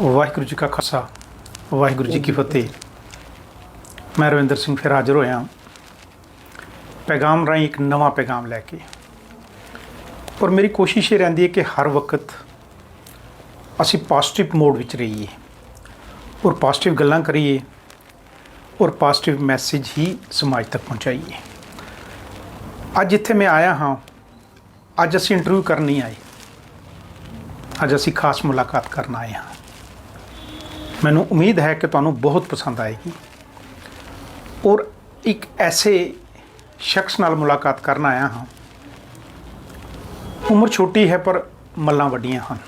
ਵਾਹਿਗੁਰੂ ਜੀ ਕਾ ਖਾਲਸਾ, ਵਾਹਿਗੁਰੂ ਜੀ ਕੀ ਫਤਿਹ। ਮੈਂ ਰਵਿੰਦਰ ਸਿੰਘ ਫਿਰ ਹਾਜ਼ਰ ਹੋਇਆ ਪੈਗਾਮ ਰਾਹੀਂ ਇੱਕ ਨਵਾਂ ਪੈਗਾਮ ਲੈ ਕੇ। ਔਰ ਮੇਰੀ ਕੋਸ਼ਿਸ਼ ਇਹ ਰਹਿੰਦੀ ਹੈ ਕਿ ਹਰ ਵਕਤ ਅਸੀਂ ਪੋਜ਼ਿਟਿਵ ਮੋਡ ਵਿੱਚ ਰਹੀਏ। ਔਰ ਪੋਜ਼ਿਟਿਵ ਗੱਲਾਂ ਕਰੀਏ ਔਰ ਪੋਜ਼ਿਟਿਵ ਮੈਸੇਜ ਹੀ ਸਮਾਜ ਤੱਕ ਪਹੁੰਚਾਈਏ। ਅੱਜ ਇੱਥੇ ਮੈਂ ਆਇਆ ਹਾਂ। ਅੱਜ ਅਸੀਂ ਇੰਟਰਵਿਊ ਕਰਨ ਨਹੀਂ ਆਏ। ਅੱਜ ਅਸੀਂ ਖਾਸ ਮੁਲਾਕਾਤ ਕਰਨ ਆਏ ਹਾਂ। ਮੈਨੂੰ ਉਮੀਦ ਹੈ ਕਿ ਤੁਹਾਨੂੰ ਬਹੁਤ ਪਸੰਦ ਆਏਗੀ। ਔਰ ਇੱਕ ਐਸੇ ਸ਼ਖਸ ਨਾਲ ਮੁਲਾਕਾਤ ਕਰਨ ਆਇਆ ਹਾਂ। ਉਮਰ ਛੋਟੀ ਹੈ ਪਰ ਮੱਲਾਂ ਵੱਡੀਆਂ ਹਨ।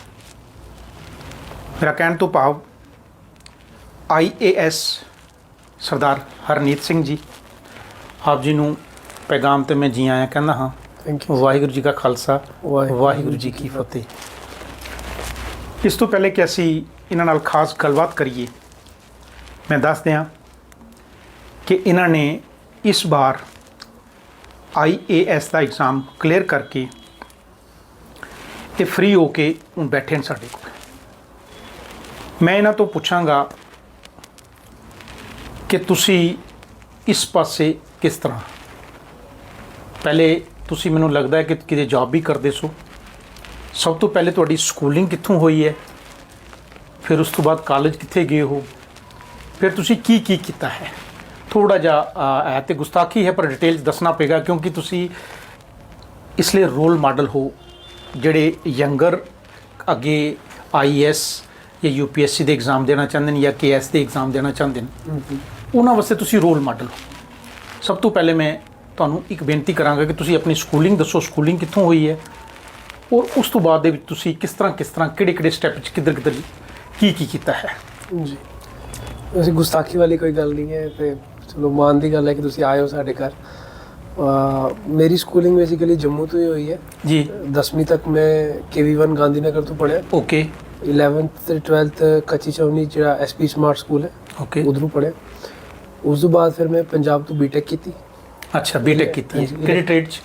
ਮੇਰਾ ਕਹਿਣ ਤੋਂ ਭਾਵ ਆਈਏਐਸ ਸਰਦਾਰ ਹਰਨੀਤ ਸਿੰਘ ਜੀ ਆਪ ਜੀ ਨੂੰ ਪੈਗਾਮ ਤੇ ਮੈਂ ਜੀ ਆਇਆਂ ਕਹਿੰਦਾ ਹਾਂ। ਥੈਂਕ ਯੂ ਵਾਹਿਗੁਰੂ ਜੀ ਕਾ ਖਾਲਸਾ ਵਾਹਿਗੁਰੂ ਵਾਹਿਗੁਰੂ ਜੀ ਕੀ ਫਤਿਹ। ਇਸ ਤੋਂ ਪਹਿਲੇ ਕਿ ਅਸੀਂ ਇਹਨਾਂ ਨਾਲ ਖਾਸ ਗੱਲਬਾਤ ਕਰੀਏ। ਮੈਂ ਦੱਸ ਦਿਆਂ ਕਿ ਇਹਨਾਂ ਨੇ ਇਸ ਵਾਰ ਆਈਏਐਸ ਦਾ ਐਗਜ਼ਾਮ ਕਲੀਅਰ ਕਰਕੇ ਇਹ ਫ੍ਰੀ ਹੋ ਕੇ ਹੁਣ ਬੈਠੇ ਨੇ ਸਾਡੇ ਕੋਲ। ਮੈਂ ਇਹਨਾਂ ਤੋਂ ਪੁੱਛਾਂਗਾ ਕਿ ਤੁਸੀਂ ਇਸ ਪਾਸੇ ਕਿਸ ਤਰ੍ਹਾਂ? ਪਹਿਲੇ ਤੁਸੀਂ ਮੈਨੂੰ ਲੱਗਦਾ ਹੈ ਕਿ ਕਿਤੇ ਜੌਬ ਵੀ ਕਰਦੇ ਸੋ। ਸਭ ਤੋਂ ਪਹਿਲੇ ਤੁਹਾਡੀ ਸਕੂਲਿੰਗ ਕਿੱਥੋਂ ਹੋਈ ਹੈ? ਫਿਰ ਉਸ ਤੋਂ ਬਾਅਦ ਕਾਲਜ ਕਿੱਥੇ ਗਏ ਹੋ? ਫਿਰ ਤੁਸੀਂ ਕੀ ਕੀ ਕੀਤਾ ਹੈ? ਥੋੜਾ ਜਿਹਾ ਹੈ ਤੇ ਗੁਸਤਾਖੀ ਹੈ ਪਰ ਡਿਟੇਲ ਦੱਸਣਾ ਪਏਗਾ ਕਿਉਂਕਿ ਤੁਸੀਂ ਇਸ ਲਈ ਰੋਲ ਮਾਡਲ ਹੋ ਜਿਹੜੇ ਯੰਗਰ ਅੱਗੇ ਆਈਐਸ ਜਾਂ ਯੂਪੀਐਸਸੀ ਦੇ ਐਗਜ਼ਾਮ ਦੇਣਾ ਚਾਹੁੰਦੇ ਨੇ ਜਾਂ ਕੇਐਸ ਦੇ ਐਗਜ਼ਾਮ ਦੇਣਾ ਚਾਹੁੰਦੇ ਨੇ। ਉਹਨਾਂ ਵਾਸਤੇ ਤੁਸੀਂ ਰੋਲ ਮਾਡਲ ਹੋ। ਸਭ ਤੋਂ ਪਹਿਲੇ ਮੈਂ ਤੁਹਾਨੂੰ ਇੱਕ ਬੇਨਤੀ ਕਰਾਂਗਾ ਕਿ ਤੁਸੀਂ ਆਪਣੀ ਸਕੂਲਿੰਗ ਦੱਸੋ ਸਕੂਲਿੰਗ ਕਿੱਥੋਂ ਹੋਈ ਹੈ? ਔਰ ਉਸ ਤੋਂ ਬਾਅਦ ਦੇ ਵਿੱਚ ਤੁਸੀਂ ਕਿਸ ਤਰ੍ਹਾਂ ਕਿਸ ਤਰ੍ਹਾਂ ਕਿਹੜੇ ਕਿਹੜੇ ਸਟੈਪ 'ਚ ਕਿੱਧਰ ਕਿੱਧਰ ਕੀ ਕੀ ਕੀਤਾ ਹੈ? ਜੀ। ਵੈਸੇ ਗੁਸਤਾਖੀ ਵਾਲੀ ਕੋਈ ਗੱਲ ਨਹੀਂ ਹੈ ਤੇ ਚਲੋ ਮਾਨ ਦੀ ਗੱਲ ਹੈ ਕਿ ਤੁਸੀਂ ਆਏ ਹੋ ਸਾਡੇ ਘਰ। ਮੇਰੀ ਸਕੂਲਿੰਗ ਬੇਸਿਕਲੀ ਜੰਮੂ ਤੋਂ ਹੀ ਹੋਈ ਹੈ। ਜੀ। 10ਵੀਂ ਤੱਕ ਮੈਂ KV1 ਗਾਂਧੀਨਗਰ ਤੋਂ ਪੜ੍ਹਿਆ। ਓਕੇ 11th ਤੇ 12th ਕੱਚੀ ਚੌਣੀ ਜਿਹੜਾ ਐਸਪੀ ਸਮਾਰਟ ਸਕੂਲ ਹੈ। ਓਕੇ ਉਧਰੋਂ ਪੜ੍ਹਿਆ। ਉਸ ਤੋਂ ਬਾਅਦ ਫਿਰ ਮੈਂ ਪੰਜਾਬ ਤੋਂ ਬੀਟੈਕ ਕੀਤੀ। ਅੱਛਾ ਬੀਟੈਕ ਕੀਤੀ ਕਿਹੜੇ ਟ੍ਰੇਡ 'ਚ?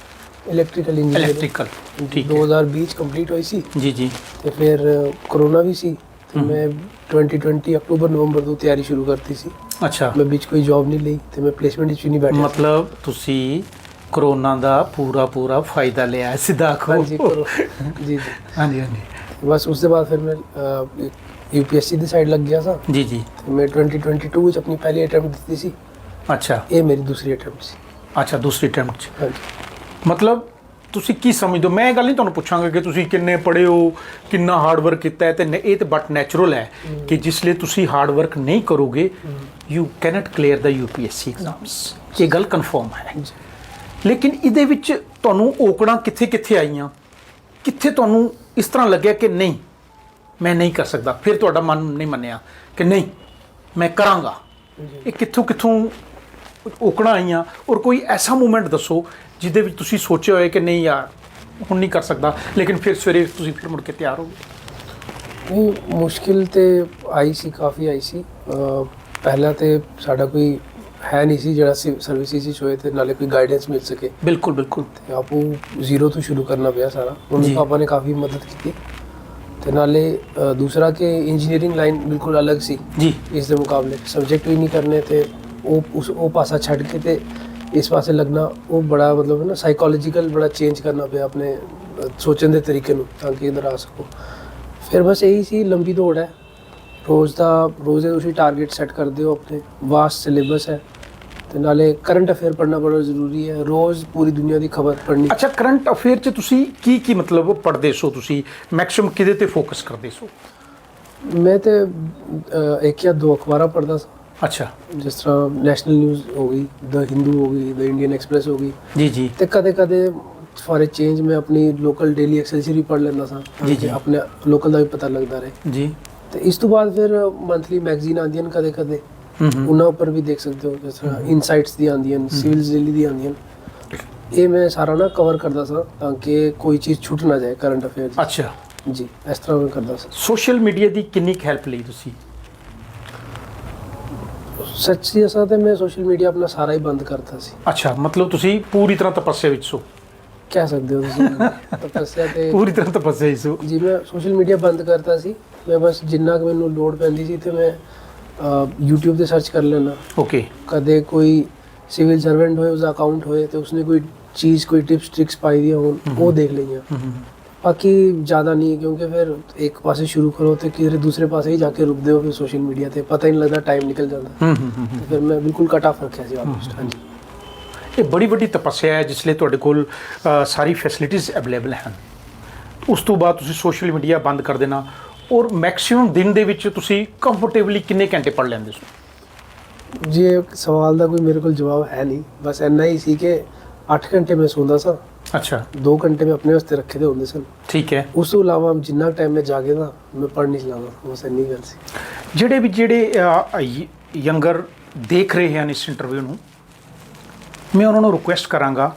ਇਲੈਕਟ੍ਰੀਕਲ ਇੰਜੀਨੀਅਰਿੰਗ ਇਲੈਕਟ੍ਰੀਕਲ ਠੀਕ ਹੈ। 2020 ਚ ਕੰਪਲੀਟ ਹੋਈ ਸੀ। ਜੀ ਜੀ। ਤੇ ਫਿਰ ਕਰੋਨਾ ਵੀ ਸੀ। ਮੈਂ 2020 ਅਕਤੂਬਰ ਨਵੰਬਰ ਤੋਂ ਤਿਆਰੀ ਸ਼ੁਰੂ ਕਰਤੀ ਸੀ ਅੱਛਾ ਮੈਂ ਵਿੱਚ ਕੋਈ ਜੌਬ ਨਹੀਂ ਲਈ ਤੇ ਮੈਂ ਪਲੇਸਮੈਂਟ ਵਿੱਚ ਵੀ ਨਹੀਂ ਬੈਠਾ ਮਤਲਬ ਤੁਸੀਂ ਕਰੋਨਾ ਦਾ ਪੂਰਾ ਪੂਰਾ ਫਾਇਦਾ ਲਿਆ ਸਿੱਧਾ ਆਖੋ ਹਾਂਜੀ ਜੀ ਜੀ ਹਾਂਜੀ ਹਾਂਜੀ ਬਸ ਉਸ ਤੋਂ ਬਾਅਦ ਫਿਰ ਮੈਂ ਯੂਪੀਐਸਸੀ ਦੀ ਸਾਈਡ ਲੱਗ ਗਿਆ ਸਾਂ ਜੀ ਜੀ ਮੈਂ 2022 ਵਿੱਚ ਆਪਣੀ ਪਹਿਲੀ ਅਟੈਂਪਟ ਦਿੱਤੀ ਸੀ ਅੱਛਾ ਇਹ ਮੇਰੀ ਦੂਸਰੀ ਅਟੈਂਪਟ ਸੀ ਅੱਛਾ ਦੂਸਰੀ ਅਟੈਂਪਟ 'ਚ ਮਤਲਬ ਤੁਸੀਂ ਕੀ ਸਮਝਦੇ ਹੋ? ਮੈਂ ਇਹ ਗੱਲ ਨਹੀਂ ਤੁਹਾਨੂੰ ਪੁੱਛਾਂਗਾ ਕਿ ਤੁਸੀਂ ਕਿੰਨੇ ਪੜ੍ਹੇ ਹੋ ਕਿੰਨਾ ਹਾਰਡ ਵਰਕ ਕੀਤਾ ਹੈ ਤੇ ਨ- ਇਹ ਤੇ ਬਟ ਨੈਚੁਰਲ ਹੈ ਕਿ ਜਿਸ ਲਈ ਤੁਸੀਂ ਹਾਰਡ ਵਰਕ ਨਹੀਂ ਕਰੋਗੇ you can't clear the UPSC exams ਇਹ ਗੱਲ ਕਨਫਰਮ ਹੈ। ਲੇਕਿਨ ਇਹਦੇ ਵਿੱਚ ਤੁਹਾਨੂੰ ਔਕੜਾਂ ਕਿੱਥੇ ਕਿੱਥੇ ਆਈਆਂ? ਕਿੱਥੇ ਤੁਹਾਨੂੰ ਇਸ ਤਰ੍ਹਾਂ ਲੱਗਿਆ ਕਿ ਨਹੀਂ ਮੈਂ ਨਹੀਂ ਕਰ ਸਕਦਾ? ਫਿਰ ਤੁਹਾਡਾ ਮਨ ਨਹੀਂ ਮੰਨਿਆ ਕਿ ਨਹੀਂ ਮੈਂ ਕਰਾਂਗਾ। ਇਹ ਕਿੱਥੋਂ ਕਿੱਥੋਂ ਔਕੜਾਂ ਆਈਆਂ? ਔਰ ਕੋਈ ਐਸਾ ਮੂਮੈਂਟ ਦੱਸੋ ਜਿਹਦੇ ਵਿੱਚ ਤੁਸੀਂ ਸੋਚਿਆ ਹੋਏ ਕਿ ਨਹੀਂ ਯਾਰ ਹੁਣ ਨਹੀਂ ਕਰ ਸਕਦਾ। ਲੇਕਿਨ ਫਿਰ ਸਵੇਰੇ ਤੁਸੀਂ ਫਿਰ ਮੁੜ ਕੇ ਤਿਆਰ ਹੋ ਨਹੀਂ ਮੁਸ਼ਕਿਲ ਤੇ ਆਈ ਸੀ ਕਾਫੀ ਆਈ ਸੀ। ਪਹਿਲਾਂ ਤੇ ਸਾਡਾ ਕੋਈ ਹੈ ਨਹੀਂ ਸੀ ਜਿਹੜਾ ਸਰਵਿਸਿਜ਼ ਵਿੱਚ ਹੋਏ ਤੇ ਨਾਲੇ ਕੋਈ ਗਾਈਡੈਂਸ ਮਿਲ ਸਕੇ। ਬਿਲਕੁਲ ਬਿਲਕੁਲ। ਤੇ ਆਪੂ ਜ਼ੀਰੋ ਤੋਂ ਸ਼ੁਰੂ ਕਰਨਾ ਪਿਆ ਸਾਰਾ। ਮੰਮੀ। ਪਾਪਾ ਨੇ ਕਾਫੀ ਮਦਦ ਕੀਤੀ। ਤੇ ਨਾਲੇ ਦੂਸਰਾ ਕਿ ਇੰਜੀਨੀਅਰਿੰਗ ਲਾਈਨ ਬਿਲਕੁਲ ਅਲੱਗ ਸੀ। ਜੀ। ਇਸ ਦੇ ਮੁਕਾਬਲੇ ਸਬਜੈਕਟ ਵੀ ਨਹੀਂ ਕਰਨੇ ਤੇ ਉਹ ਉਸ ਉਹ ਪਾਸਾ ਛੱਡ ਕੇ ਤੇ ਇਸ ਪਾਸੇ ਲੱਗਣਾ ਉਹ ਬੜਾ ਮਤਲਬ ਨਾ ਸਾਈਕੋਲੋਜੀਕਲ ਬੜਾ ਚੇਂਜ ਕਰਨਾ ਪਿਆ ਆਪਣੇ ਸੋਚਣ ਦੇ ਤਰੀਕੇ ਨੂੰ ਤਾਂ ਕਿ ਇਧਰ ਆ ਸਕੋ। ਫਿਰ ਬਸ ਇਹੀ ਸੀ ਲੰਬੀ ਦੌੜ ਹੈ। ਰੋਜ਼ ਦਾ ਰੋਜ਼ ਦੇ ਤੁਸੀਂ ਟਾਰਗੇਟ ਸੈੱਟ ਕਰਦੇ ਹੋ ਆਪਣੇ ਵਾਸਟ ਸਿਲੇਬਸ ਹੈ। ਤੇ ਨਾਲੇ ਕਰੰਟ ਅਫੇਅਰ ਪੜ੍ਹਨਾ ਬੜਾ ਜ਼ਰੂਰੀ ਹੈ। ਰੋਜ਼ ਪੂਰੀ ਦੁਨੀਆ ਦੀ ਖਬਰ ਪੜ੍ਹਨੀ। ਅੱਛਾ ਕਰੰਟ ਅਫੇਅਰ 'ਚ ਤੁਸੀਂ ਕੀ ਕੀ ਮਤਲਬ ਪੜ੍ਹਦੇ ਸੋ ਤੁਸੀਂ? ਮੈਕਸਿਮਮ ਕਿਹਦੇ ਤੇ ਫੋਕਸ ਕਰਦੇ ਸੋ? ਮੈਂ ਤੇ ਇੱਕ ਜਾਂ ਦੋ ਅਖਬਾਰਾਂ ਪੜ੍ਹਦਾ ਸੀ। ਅੱਛਾ। ਜਿਸ ਤਰ੍ਹਾਂ ਨੈਸ਼ਨਲ ਨਿਊਜ਼ ਹੋ ਗਈ ਦ ਹਿੰਦੂ ਹੋ ਗਈ ਦ ਇੰਡੀਅਨ ਐਕਸਪ੍ਰੈਸ ਹੋ ਗਈ। ਜੀ ਜੀ। ਤੇ ਕਦੇ ਕਦੇ ਫॉर ਅ ਚੇਂਜ ਮੈਂ ਆਪਣੀ ਲੋਕਲ ਡੇਲੀ ਐਕਸੈਲਸੀਅਰ ਵੀ ਪੜ੍ਹ ਲੈਂਦਾ ਸਾਂ ਜੀ, ਜੀ। ਆਪਣੇ ਲੋਕਲ ਦਾ ਵੀ ਪਤਾ ਲੱਗਦਾ ਰਹੇ। ਜੀ। ਤੇ ਇਸ ਤੋਂ ਬਾਅਦ ਫਿਰ ਮੰਥਲੀ ਮੈਗਜ਼ੀਨ ਆਉਂਦੀਆਂ ਨੇ ਕਦੇ ਕਦੇ ਉਹਨਾਂ ਉੱਪਰ ਵੀ ਦੇਖ ਸਕਦੇ ਹੋ ਜਿਸ ਤਰ੍ਹਾਂ ਇਨਸਾਈਟਸ ਦੀ ਆਉਂਦੀਆਂ ਨੇ ਸਿਵਲਸ ਡੇਲੀ ਦੀ ਆਉਂਦੀਆਂ ਇਹ ਮੈਂ ਸਾਰਾ ਨਾ ਕਵਰ ਕਰਦਾ ਸਾਂ ਤਾਂ ਕਿ ਕੋਈ ਚੀਜ਼ ਛੁੱਟ ਨਾ ਜਾਏ ਕਰੰਟ ਅਫੇਅਰ ਅੱਛਾ। ਜੀ ਇਸ ਤਰ੍ਹਾਂ ਮੈਂ ਕਰਦਾ ਸਾਂ। ਸੋਸ਼ਲ ਮੀਡੀਆ ਦੀ ਕਿੰਨੀ ਹੈਲਪ ਲਈ ਤੁਸੀਂ ਸੱਚੀ ਅਸਾਂ ਤੇ ਮੈਂ ਸੋਸ਼ਲ ਮੀਡੀਆ ਆਪਣਾ ਸਾਰਾ ਹੀ ਬੰਦ ਕਰਤਾ ਸੀ। ਅੱਛਾ ਮਤਲਬ ਤੁਸੀਂ ਪੂਰੀ ਤਰ੍ਹਾਂ ਤਪੱਸਿਆ ਵਿੱਚ ਸੋ ਕਹਿ ਸਕਦੇ ਹੋ ਤੁਸੀਂ ਤਪੱਸਿਆ ਤੇ ਪੂਰੀ ਤਰ੍ਹਾਂ ਤਪੱਸਿਆ ਵਿੱਚ ਸੋ ਜੀ ਮੈਂ ਸੋਸ਼ਲ ਮੀਡੀਆ ਬੰਦ ਕਰਤਾ ਸੀ। ਮੈਂ ਬਸ ਜਿੰਨਾ ਕੁ ਮੈਨੂੰ ਲੋਡ ਪੈਂਦੀ ਸੀ ਤੇ ਮੈਂ YouTube ਤੇ ਸਰਚ ਕਰ ਲੈਣਾ ਓਕੇ ਕਦੇ ਕੋਈ ਸਿਵਲ ਸਰਵੈਂਟ ਹੋਏ ਉਸਦਾ ਅਕਾਊਂਟ ਹੋਏ ਤੇ ਉਸਨੇ ਕੋਈ ਚੀਜ਼ ਕੋਈ ਟਿਪਸ ਟ੍ਰਿਕਸ ਪਾਈ ਦੀਆਂ ਹੋਣ ਉਹ ਦੇਖ ਲਈਆਂ। ਬਾਕੀ ਜ਼ਿਆਦਾ ਨਹੀਂ ਕਿਉਂਕਿ ਫਿਰ ਇੱਕ ਪਾਸੇ ਸ਼ੁਰੂ ਕਰੋ ਤੇ ਕਿਧਰੇ ਦੂਸਰੇ ਪਾਸੇ ਹੀ ਜਾ ਕੇ ਰੁਕਦੇ ਹੋ ਫਿਰ ਸੋਸ਼ਲ ਮੀਡੀਆ ਤੇ। ਪਤਾ ਹੀ ਨਹੀਂ ਲੱਗਦਾ ਟਾਈਮ ਨਿਕਲ ਜਾਂਦਾ। ਹੂੰ ਹੂੰ ਹੂੰ ਫਿਰ ਮੈਂ ਬਿਲਕੁਲ ਕਟ ਆਫ ਰੱਖਿਆ ਸੀ ਆਲਮੋਸਟ ਹਾਂਜੀ। ਇਹ ਬੜੀ ਵੱਡੀ ਤਪੱਸਿਆ ਹੈ ਜਿਸ ਲਈ ਤੁਹਾਡੇ ਕੋਲ ਸਾਰੀ ਫੈਸਿਲਿਟੀਆਂ ਅਵੇਲੇਬਲ ਹਨ। ਉਸ ਤੋਂ ਬਾਅਦ ਤੁਸੀਂ ਸੋਸ਼ਲ ਮੀਡੀਆ ਬੰਦ ਕਰ ਦੇਣਾ ਔਰ ਮੈਕਸਿਮਮ ਦਿਨ ਦੇ ਵਿੱਚ ਤੁਸੀਂ ਕੰਫਰਟੇਬਲੀ ਕਿੰਨੇ ਘੰਟੇ ਪੜ ਲੈਂਦੇ ਹੋ? ਜੀ ਸਵਾਲ ਦਾ ਕੋਈ ਮੇਰੇ ਕੋਲ ਜਵਾਬ ਹੈ ਨਹੀਂ ਬਸ ਇੰਨਾ ਹੀ ਸੀ ਕਿ 8 ਘੰਟੇ ਮੈਂ ਸੌਂਦਾ ਸਾਂ। ਅੱਛਾ। 2 ਘੰਟੇ ਮੈਂ ਆਪਣੇ ਵਾਸਤੇ ਰੱਖੇ ਦੇ ਹੁੰਦੇ ਸਨ। ਠੀਕ ਹੈ। ਉਸ ਤੋਂ ਇਲਾਵਾ ਜਿੰਨਾ ਟਾਈਮ ਮੈਂ ਜਾਗੇ ਨਾ ਮੈਂ ਪੜ੍ਹ ਨਹੀਂ ਚਲਾਉਂਦਾ ਬਸ ਇੰਨੀ ਗੱਲ ਸੀ। ਜਿਹੜੇ ਵੀ ਜਿਹੜੇ ਯੰਗਰ ਦੇਖ ਰਹੇ ਹਨ ਇਸ ਇੰਟਰਵਿਊ ਨੂੰ ਮੈਂ ਉਹਨਾਂ ਨੂੰ ਰਿਕੁਐਸਟ ਕਰਾਂਗਾ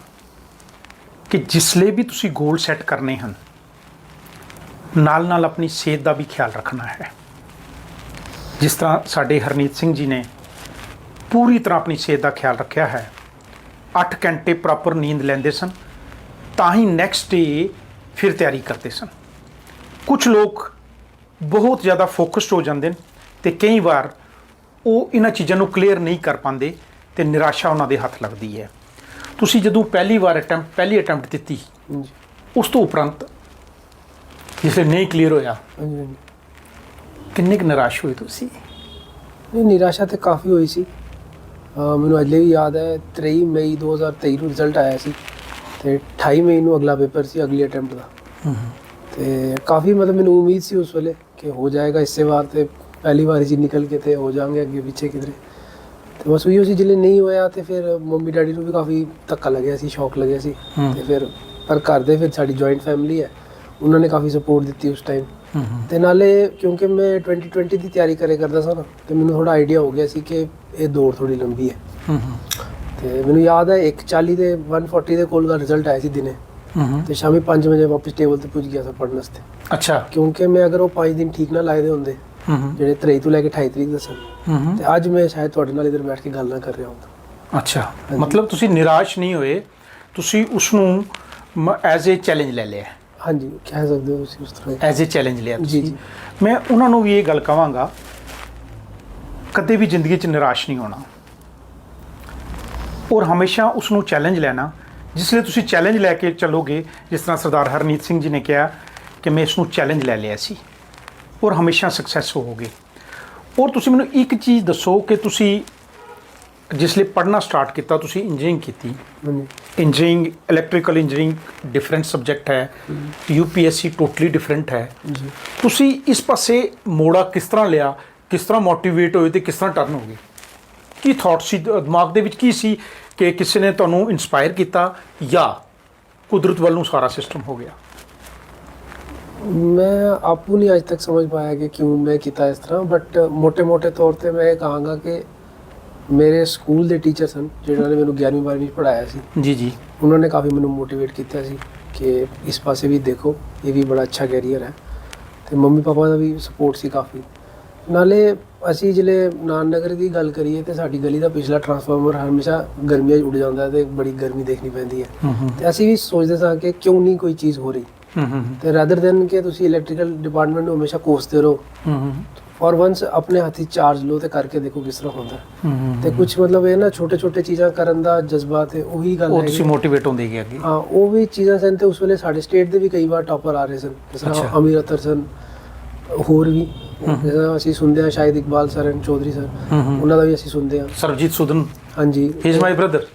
ਕਿ ਜਿਸਲੇ ਵੀ ਤੁਸੀਂ ਗੋਲ ਸੈੱਟ ਕਰਨੇ ਹਨ ਨਾਲ ਨਾਲ ਆਪਣੀ ਸਿਹਤ ਦਾ ਵੀ ਖਿਆਲ ਰੱਖਣਾ ਹੈ। ਜਿਸ ਤਰ੍ਹਾਂ ਸਾਡੇ ਹਰਨੀਤ ਸਿੰਘ ਜੀ ਨੇ ਪੂਰੀ ਤਰ੍ਹਾਂ ਆਪਣੀ ਸਿਹਤ ਦਾ ਖਿਆਲ ਰੱਖਿਆ ਹੈ। 8 ਘੰਟੇ ਪ੍ਰੋਪਰ ਨੀਂਦ ਲੈਂਦੇ ਸਨ। ਤਾਂ ਹੀ ਨੈਕਸਟ ਡੇ ਫਿਰ ਤਿਆਰੀ ਕਰਦੇ ਸਨ। ਕੁਝ ਲੋਕ ਬਹੁਤ ਜ਼ਿਆਦਾ ਫੋਕਸਡ ਹੋ ਜਾਂਦੇ ਨੇ ਤੇ ਕਈ ਵਾਰ ਉਹ ਇਹਨਾਂ ਚੀਜ਼ਾਂ ਨੂੰ ਕਲੀਅਰ ਨਹੀਂ ਕਰ ਪਾਉਂਦੇ ਤੇ ਨਿਰਾਸ਼ਾ ਉਹਨਾਂ ਦੇ ਹੱਥ ਲੱਗਦੀ ਹੈ। ਤੁਸੀਂ ਜਦੋਂ ਪਹਿਲੀ ਵਾਰ ਅਟੈਂਪਟ ਪਹਿਲੀ ਅਟੈਂਪਟ ਦਿੱਤੀ ਉਸ ਤੋਂ ਉਪਰੰਤ ਜਿਸੇ ਨਹੀਂ ਕਲੀਅਰ ਹੋਇਆ। ਕਿੰਨੇ ਕੁ ਨਿਰਾਸ਼ ਹੋਏ ਤੁਸੀਂ? ਨਹੀਂ ਨਿਰਾਸ਼ਾ ਤੇ ਕਾਫੀ ਹੋਈ ਸੀ। ਮੈਨੂੰ ਅਜੇ ਵੀ ਯਾਦ ਹੈ 23 ਮਈ 2023 ਨੂੰ ਰਿਜ਼ਲਟ ਆਇਆ ਸੀ। ਤੇ 28 ਮਈ ਨੂੰ ਅਗਲਾ ਪੇਪਰ ਸੀ ਅਗਲੀ ਅਟੈਂਪਟ ਦਾ। ਤੇ ਕਾਫੀ ਮਤਲਬ ਮੈਨੂੰ ਉਮੀਦ ਸੀ ਉਸ ਵੇਲੇ ਕਿ ਹੋ ਜਾਏਗਾ ਇਸੇ ਵਾਰ ਤੇ ਪਹਿਲੀ ਵਾਰ ਜੀ ਨਿਕਲ ਕੇ ਤੇ ਹੋ ਜਾਾਂਗੇ ਅੱਗੇ ਪਿੱਛੇ ਕਿਧਰੇ। ਤੇ ਬਸ ਉਹੀ ਸੀ ਜਿਲੇ ਨਹੀਂ ਹੋਇਆ ਤੇ ਫਿਰ ਮੰਮੀ ਡੈਡੀ ਨੂੰ ਵੀ ਕਾਫੀ ਧੱਕਾ ਲੱਗਿਆ ਸੀ ਸ਼ੌਕ ਲੱਗਿਆ ਸੀ। ਤੇ ਫਿਰ ਪਰ ਘਰ ਦੇ ਫਿਰ ਸਾਡੀ ਜੁਆਇੰਟ ਫੈਮਿਲੀ ਹੈ ਉਹਨਾਂ ਨੇ ਕਾਫੀ ਸਪੋਰਟ ਦਿੱਤੀ ਉਸ ਟਾਈਮ ਤੇ ਨਾਲੇ ਕਿਉਂਕਿ ਮੈਂ 2020 ਦੀ ਤਿਆਰੀ ਕਰੇ ਕਰਦਾ ਸਾਂ ਤੇ ਮੈਨੂੰ ਥੋੜਾ ਆਈਡੀਆ ਹੋ ਗਿਆ ਸੀ ਕਿ ਇਹ ਦੌੜ ਥੋੜੀ ਲੰਬੀ ਹੈ। ਤੇ ਮੈਨੂੰ ਯਾਦ ਹੈ 140 ਦੇ 140 ਦੇ ਕੋਲ ਦਾ ਰਿਜ਼ਲਟ ਆਇਆ ਸੀ ਦਿਨੇ। ਤੇ ਸ਼ਾਮੀ 5 ਵਜੇ ਵਾਪਸ ਟੇਬਲ ਤੇ ਪੁੱਜ ਗਿਆ ਸਾਂ ਪੜ੍ਹਨ ਵਾਸਤੇ। ਅੱਛਾ। ਕਿਉਂਕਿ ਮੈਂ ਅਗਰ ਉਹ 5 ਦਿਨ ਠੀਕ ਨਾ ਲਾਏ ਦੇ ਹੁੰਦੇ ਜਿਹੜੇ 23 ਤੋਂ ਲੈ ਕੇ 28 ਤਰੀਕ ਦੱਸਣ ਤੇ ਅੱਜ ਮੈਂ ਸ਼ਾਇਦ ਤੁਹਾਡੇ ਨਾਲ ਇਧਰ ਬੈਠ ਕੇ ਗੱਲ ਨਾ ਕਰ ਰਿਹਾ ਹੁੰਦਾ। ਅੱਛਾ। ਮਤਲਬ ਤੁਸੀਂ ਨਿਰਾਸ਼ ਨਹੀਂ ਹੋਏ ਤੁਸੀਂ ਉਸ ਨੂੰ ਐਜ਼ ਅ ਚੈਲੰਜ ਲੈ ਲਿਆ। ਹਾਂਜੀ ਕਹਿ ਸਕਦੇ ਹੋ ਤੁਸੀਂ ਉਸ ਤਰ੍ਹਾਂ। ਐਜ਼ ਅ ਚੈਲੰਜ ਲਿਆ ਤੁਸੀਂ। ਮੈਂ ਉਹਨਾਂ ਨੂੰ ਵੀ ਇਹ ਗੱਲ ਕਹਾਂਗਾ ਕਦੇ ਵੀ ਜ਼ਿੰਦਗੀ 'ਚ ਨਿਰਾਸ਼ ਨਹੀਂ ਹੋਣਾ। ਔਰ ਹਮੇਸ਼ਾ ਉਸ ਨੂੰ ਚੈਲੰਜ ਲੈਣਾ। ਜਿਸ ਲਈ ਤੁਸੀਂ ਚੈਲੰਜ ਲੈ ਕੇ ਚੱਲੋਗੇ ਜਿਸ ਤਰ੍ਹਾਂ ਸਰਦਾਰ ਹਰਨੀਤ ਸਿੰਘ ਜੀ ਨੇ ਕਿਹਾ ਕਿ ਮੈਂ ਇਸ ਨੂੰ ਚੈਲੰਜ ਲੈ ਲਿਆ ਸੀ ਔਰ ਹਮੇਸ਼ਾ ਸਕਸੈਸ ਹੋਵੋਗੇ ਔਰ ਤੁਸੀਂ ਮੈਨੂੰ ਇੱਕ ਚੀਜ਼ ਦੱਸੋ ਕਿ ਤੁਸੀਂ ਜਿਸ ਲਈ ਪੜ੍ਹਨਾ ਸਟਾਰਟ ਕੀਤਾ ਤੁਸੀਂ ਇੰਜੀਨੀਅਰਿੰਗ ਕੀਤੀ। Engineering electrical engineering different subject ਹੈ। ਯੂਪੀਐਸਸੀ ਟੋਟਲੀ ਡਿਫਰੈਂਟ ਹੈ। ਤੁਸੀਂ ਇਸ ਪਾਸੇ ਮੋੜਾ ਕਿਸ ਤਰ੍ਹਾਂ ਲਿਆ ਕਿਸ ਤਰ੍ਹਾਂ ਮੋਟੀਵੇਟ ਹੋਏ ਤੇ ਕਿਸ ਤਰ੍ਹਾਂ ਟਰਨ ਹੋ ਗਏ? ਕੀ ਥਾਟ ਸੀ ਦਿਮਾਗ ਦੇ ਵਿੱਚ ਕੀ ਸੀ ਕਿ ਕਿਸੇ ਨੇ ਤੁਹਾਨੂੰ ਇਨਸਪਾਇਰ ਕੀਤਾ ਜਾਂ ਕੁਦਰਤ ਵੱਲੋਂ ਸਾਰਾ ਸਿਸਟਮ ਹੋ ਗਿਆ? ਮੈਂ ਆਪੂ ਨਹੀਂ ਅਜ ਤੱਕ ਸਮਝ ਪਾਇਆ ਕਿ ਕਿਉਂ ਮੈਂ ਕੀਤਾ ਇਸ ਤਰ੍ਹਾਂ ਬਟ ਮੋਟੇ ਮੋਟੇ ਤੌਰ ਤੇ ਮੈਂ ਇਹ ਕਹਾਂਗਾ ਕਿ ਮੇਰੇ ਸਕੂਲ ਦੇ ਟੀਚਰ ਸਨ ਜਿਨ੍ਹਾਂ ਨੇ ਮੈਨੂੰ 11ਵੀਂ 12ਵੀਂ ਪੜਾਇਆ ਸੀ। ਜੀ ਜੀ। ਉਹਨਾਂ ਨੇ ਕਾਫੀ ਮੈਨੂੰ ਮੋਟੀਵੇਟ ਕੀਤਾ ਸੀ ਕਿ ਇਸ ਪਾਸੇ ਵੀ ਦੇਖੋ ਇਹ ਵੀ ਬੜਾ ਅੱਛਾ ਕੈਰੀਅਰ ਹੈ। ਤੇ ਮੰਮੀ ਪਾਪਾ ਦਾ ਵੀ ਸਪੋਰਟ ਸੀ ਕਾਫੀ। ਨਾਲੇ ਅਸੀਂ ਜਿਹੜੇ ਨਾਨਨਗਰ ਦੀ ਗੱਲ ਕਰੀਏ ਤੇ ਸਾਡੀ ਗਲੀ ਦਾ ਪਿਛਲਾ ਟਰਾਂਸਫਾਰਮਰ ਹਮੇਸ਼ਾ ਗਰਮੀਆਂ 'ਚ ਉੱਡ ਜਾਂਦਾ ਹੈ ਤੇ ਬੜੀ ਗਰਮੀ ਦੇਖਣੀ ਪੈਂਦੀ ਹੈ। ਤੇ ਅਸੀਂ ਵੀ ਸੋਚਦੇ ਸਾਂ ਕਿ ਕਿਉਂ ਨਹੀਂ ਕੋਈ ਚੀਜ਼ ਹੋ ਰਹੀ। ਤੇ ਰਾਦਰ ਦੈਨ ਕਿ ਤੁਸੀਂ ਇਲੈਕਟ੍ਰੀਕਲ ਡਿਪਾਰਟਮੈਂਟ ਨੂੰ ਹਮੇਸ਼ਾ ਕੋਸਦੇ ਰਹੋ ਫॉर ਵਾਂਸ ਆਪਣੇ ਹੱਥੀ ਚਾਰਜ ਲਓ ਤੇ ਕਰਕੇ ਦੇਖੋ ਕਿਸ ਤਰ੍ਹਾਂ ਹੁੰਦਾ। ਤੇ ਕੁਝ ਮਤਲਬ ਇਹ ਨਾ ਛੋਟੇ ਛੋਟੇ ਚੀਜ਼ਾਂ ਕਰਨ ਦਾ ਜਜ਼ਬਾ ਤੇ ਉਹੀ ਗੱਲ ਉਹ ਹੈ ਤੁਸੀਂ ਮੋਟੀਵੇਟ ਹੁੰਦੇ ਗਏ ਅੱਗੇ। ਹਾਂ ਉਹ ਵੀ ਚੀਜ਼ਾਂ ਸਨ ਤੇ ਉਸ ਵੇਲੇ ਸਾਡੇ ਸਟੇਟ ਦੇ ਵੀ ਕਈ ਵਾਰ ਟਾਪਰ ਆ ਰਹੇ ਸਨ। ਜਿਸ ਤਰ੍ਹਾਂ। ਅਮੀਰ ਅਤਰ ਸਨ ਹੋਰ ਵੀ। ਤਰ੍ਹਾਂ ਅਸੀਂ ਸੁਣਦੇ ਹਾਂ ਸ਼ਾਇਦ Iqbal sir and Chaudhary sir. ਉਹਨਾਂ ਦਾ ਵੀ ਅਸੀਂ ਸੁਣਦੇ ਹਾਂ। ਸਰਬਜੀਤ ਸੁਦਨ। ਹਾਂਜੀ। ਹੀ ਇਜ਼ ਮਾਈ ਬ੍ਰਦਰ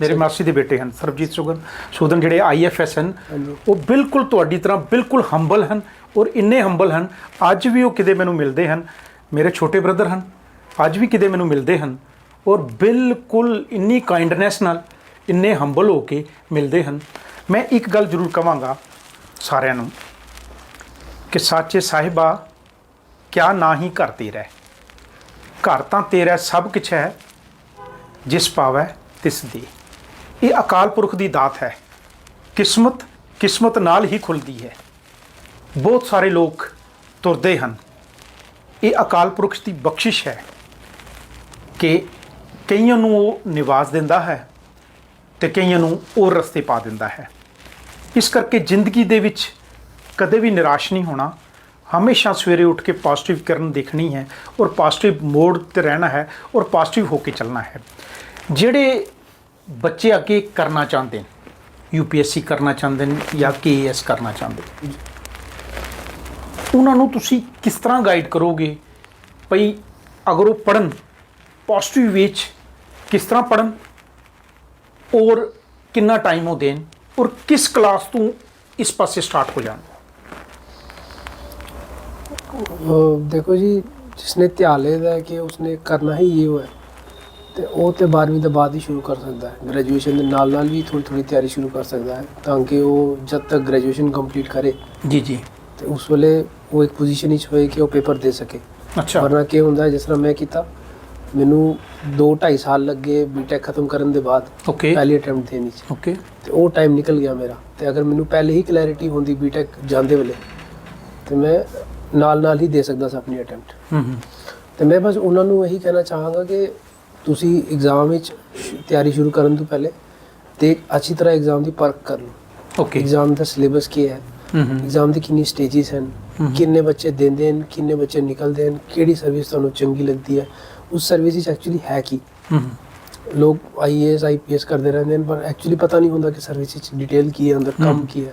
ਮੇਰੇ। ਮਾਸੀ ਦੇ ਬੇਟੇ ਹਨ ਸਰਬਜੀਤ ਸੁਗਨ ਸੁਦਨ ਜਿਹੜੇ ਆਈਐਫਐਸ ਹਨ ਉਹ ਬਿਲਕੁਲ ਤੁਹਾਡੀ ਤਰ੍ਹਾਂ ਬਿਲਕੁਲ ਹੰਬਲ ਹਨ ਔਰ ਇੰਨੇ ਹੰਬਲ ਹਨ ਅੱਜ ਵੀ ਉਹ ਕਿਤੇ ਮੈਨੂੰ ਮਿਲਦੇ ਹਨ। ਮੇਰੇ ਛੋਟੇ ਬ੍ਰਦਰ ਹਨ ਅੱਜ ਵੀ ਕਿਤੇ ਮੈਨੂੰ ਮਿਲਦੇ ਹਨ ਔਰ ਬਿਲਕੁਲ ਇੰਨੀ ਕਾਈਂਡਨੈਸ ਨਾਲ ਇੰਨੇ ਹੰਬਲ ਹੋ ਕੇ ਮਿਲਦੇ ਹਨ। ਮੈਂ ਇੱਕ ਗੱਲ ਜ਼ਰੂਰ ਕਵਾਂਗਾ ਸਾਰਿਆਂ ਨੂੰ ਕਿ ਸਾਚੇ ਸਾਹਿਬਾ ਕਿਆ ਨਾ ਹੀ ਘਰ ਤੇਰਾ ਹੈ। ਘਰ ਤਾਂ ਤੇਰਾ ਸਭ ਕੁਛ ਹੈ। ਜਿਸ ਪਾਵੈ, ਤਿਸ ਦੀ। ਇਹ ਅਕਾਲ ਪੁਰਖ ਦੀ ਦਾਤ ਹੈ। ਕਿਸਮਤ ਕਿਸਮਤ ਨਾਲ ਹੀ ਖੁੱਲਦੀ ਹੈ। ਬਹੁਤ ਸਾਰੇ ਲੋਕ ਤੁਰਦੇ ਹਨ। ਇਹ ਅਕਾਲ ਪੁਰਖ ਦੀ ਬਖਸ਼ਿਸ਼ ਹੈ ਕਿ ਕਈਆਂ ਨੂੰ ਉਹ ਨਿਵਾਸ ਦਿੰਦਾ ਹੈ ਤੇ ਕਈਆਂ ਨੂੰ ਉਹ ਰਸਤੇ ਪਾ ਦਿੰਦਾ ਹੈ। ਇਸ ਕਰਕੇ ਜ਼ਿੰਦਗੀ ਦੇ ਵਿੱਚ ਕਦੇ ਵੀ ਨਿਰਾਸ਼ ਨਹੀਂ ਹੋਣਾ। ਹਮੇਸ਼ਾ ਸਵੇਰੇ ਉੱਠ ਕੇ ਪੋਜ਼ਿਟਿਵ ਕਰਨ ਦੇਖਣੀ ਹੈ ਔਰ ਪੋਜ਼ਿਟਿਵ ਮੋਡ ਤੇ ਰਹਿਣਾ ਹੈ ਔਰ ਪੋਜ਼ਿਟਿਵ ਹੋ ਕੇ ਚੱਲਣਾ ਹੈ। ਜਿਹੜੇ ਬੱਚੇ ਅੱਗੇ ਕਰਨਾ ਚਾਹੁੰਦੇ ਨੇ ਯੂਪੀਐਸਸੀ ਕਰਨਾ ਚਾਹੁੰਦੇ ਨੇ ਜਾਂ ਕੇਐਸ ਕਰਨਾ ਚਾਹੁੰਦੇ ਉਹਨਾਂ ਨੂੰ ਤੁਸੀਂ ਕਿਸ ਤਰ੍ਹਾਂ ਗਾਈਡ ਕਰੋਗੇ? ਭਈ ਅਗਰ ਉਹ ਪੜਨ ਪੋਜ਼ਿਟਿਵ ਵਿੱਚ ਕਿਸ ਤਰ੍ਹਾਂ ਪੜਨ ਔਰ ਕਿੰਨਾ ਟਾਈਮ ਉਹ ਦੇਣ ਔਰ ਕਿਸ ਕਲਾਸ ਤੋਂ ਇਸ ਪਾਸੇ ਸਟਾਰਟ ਹੋ ਜਾਣ? ਦੇਖੋ ਜੀ ਜਿਸਨੇ ਧਿਆਨ ਹੈ ਕਿ ਉਸਨੇ ਕਰਨਾ ਹੀ ਇਹ ਹੈ ਤੇ ਉਹ ਤੇ 12ਵੀਂ ਤੋਂ ਬਾਅਦ ਹੀ ਸ਼ੁਰੂ ਕਰ ਸਕਦਾ ਹੈ। ਗ੍ਰੈਜੂਏਸ਼ਨ ਦੇ ਨਾਲ ਨਾਲ ਵੀ ਥੋੜੀ ਥੋੜੀ ਤਿਆਰੀ ਸ਼ੁਰੂ ਕਰ ਸਕਦਾ ਹੈ ਤਾਂ ਕਿ ਉਹ ਜਦ ਤੱਕ ਗ੍ਰੈਜੂਏਸ਼ਨ ਕੰਪਲੀਟ ਕਰੇ ਜੀ ਜੀ। ਤੇ ਉਸ ਵੇਲੇ ਉਹ ਇੱਕ ਪੋਜੀਸ਼ਨ ਵਿੱਚ ਹੋਏ ਕਿ ਉਹ ਪੇਪਰ ਦੇ ਸਕੇ। ਅੱਛਾ। ਵਰਨਾ ਕੀ ਹੁੰਦਾ ਜਿਸ ਤਰ੍ਹਾਂ ਮੈਂ ਕੀਤਾ ਮੈਨੂੰ 2 2.5 ਸਾਲ ਲੱਗੇ ਬੀਟੈਕ ਖਤਮ ਕਰਨ ਦੇ ਬਾਅਦ ਪਹਿਲੀ ਅਟੈਂਪਟ ਦੇਣੀ ਚ ਓਕੇ ਤੇ ਉਹ ਟਾਈਮ ਨਿਕਲ ਗਿਆ ਮੇਰਾ। ਤੇ ਅਗਰ ਮੈਨੂੰ ਪਹਿਲੇ ਹੀ ਕਲੈਰਿਟੀ ਹੁੰਦੀ ਬੀਟੈਕ ਜਾਂਦੇ ਵੇਲੇ ਤੇ ਮੈਂ ਨਾਲ ਨਾਲ ਹੀ ਦੇ ਸਕਦਾ ਸੀ ਆਪਣੀ ਅਟੈਂਪਟ ਹੂੰ ਹੂੰ। ਤੇ ਮੈਂ ਬਸ ਉਹਨਾਂ ਨੂੰ ਇਹੀ ਕਹਿਣਾ ਚਾਹਾਂਗਾ ਕਿ ਤੁਸੀਂ ਐਗਜ਼ਾਮ ਵਿੱਚ ਤਿਆਰੀ ਸ਼ੁਰੂ ਕਰਨ ਤੋਂ ਪਹਿਲੇ ਤੇ ਅੱਛੀ ਤਰ੍ਹਾਂ ਐਗਜ਼ਾਮ ਦੀ ਪਰਖ ਕਰ ਲਓ। ਓਕੇ ਐਗਜ਼ਾਮ ਦਾ ਸਿਲੇਬਸ ਕੀ ਹੈ? ਐਗਜ਼ਾਮ ਦੀ ਕਿੰਨੀ ਸਟੇजेस ਹਨ। ਕਿੰਨੇ ਬੱਚੇ ਦਿੰਦੇ ਹਨ? ਕਿੰਨੇ ਬੱਚੇ ਨਿਕਲਦੇ ਹਨ? ਕਿਹੜੀ ਸਰਵਿਸ ਤੁਹਾਨੂੰ ਚੰਗੀ ਲੱਗਦੀ ਹੈ? ਉਸ ਸਰਵਿਸ ਵਿੱਚ ਐਕਚੁਅਲੀ ਹੈ ਕੀ? ਲੋਕ ਆਈਏਐਸ ਆਈਪੀਐਸ ਕਰਦੇ ਰਹਿੰਦੇ ਨੇ ਪਰ ਐਕਚੁਅਲੀ ਪਤਾ ਨਹੀਂ ਹੁੰਦਾ ਕਿ ਸਰਵਿਸ ਵਿੱਚ ਡਿਟੇਲ ਕੀ ਹੈ ਅੰਦਰ ਕੰਮ। ਕੀ ਹੈ।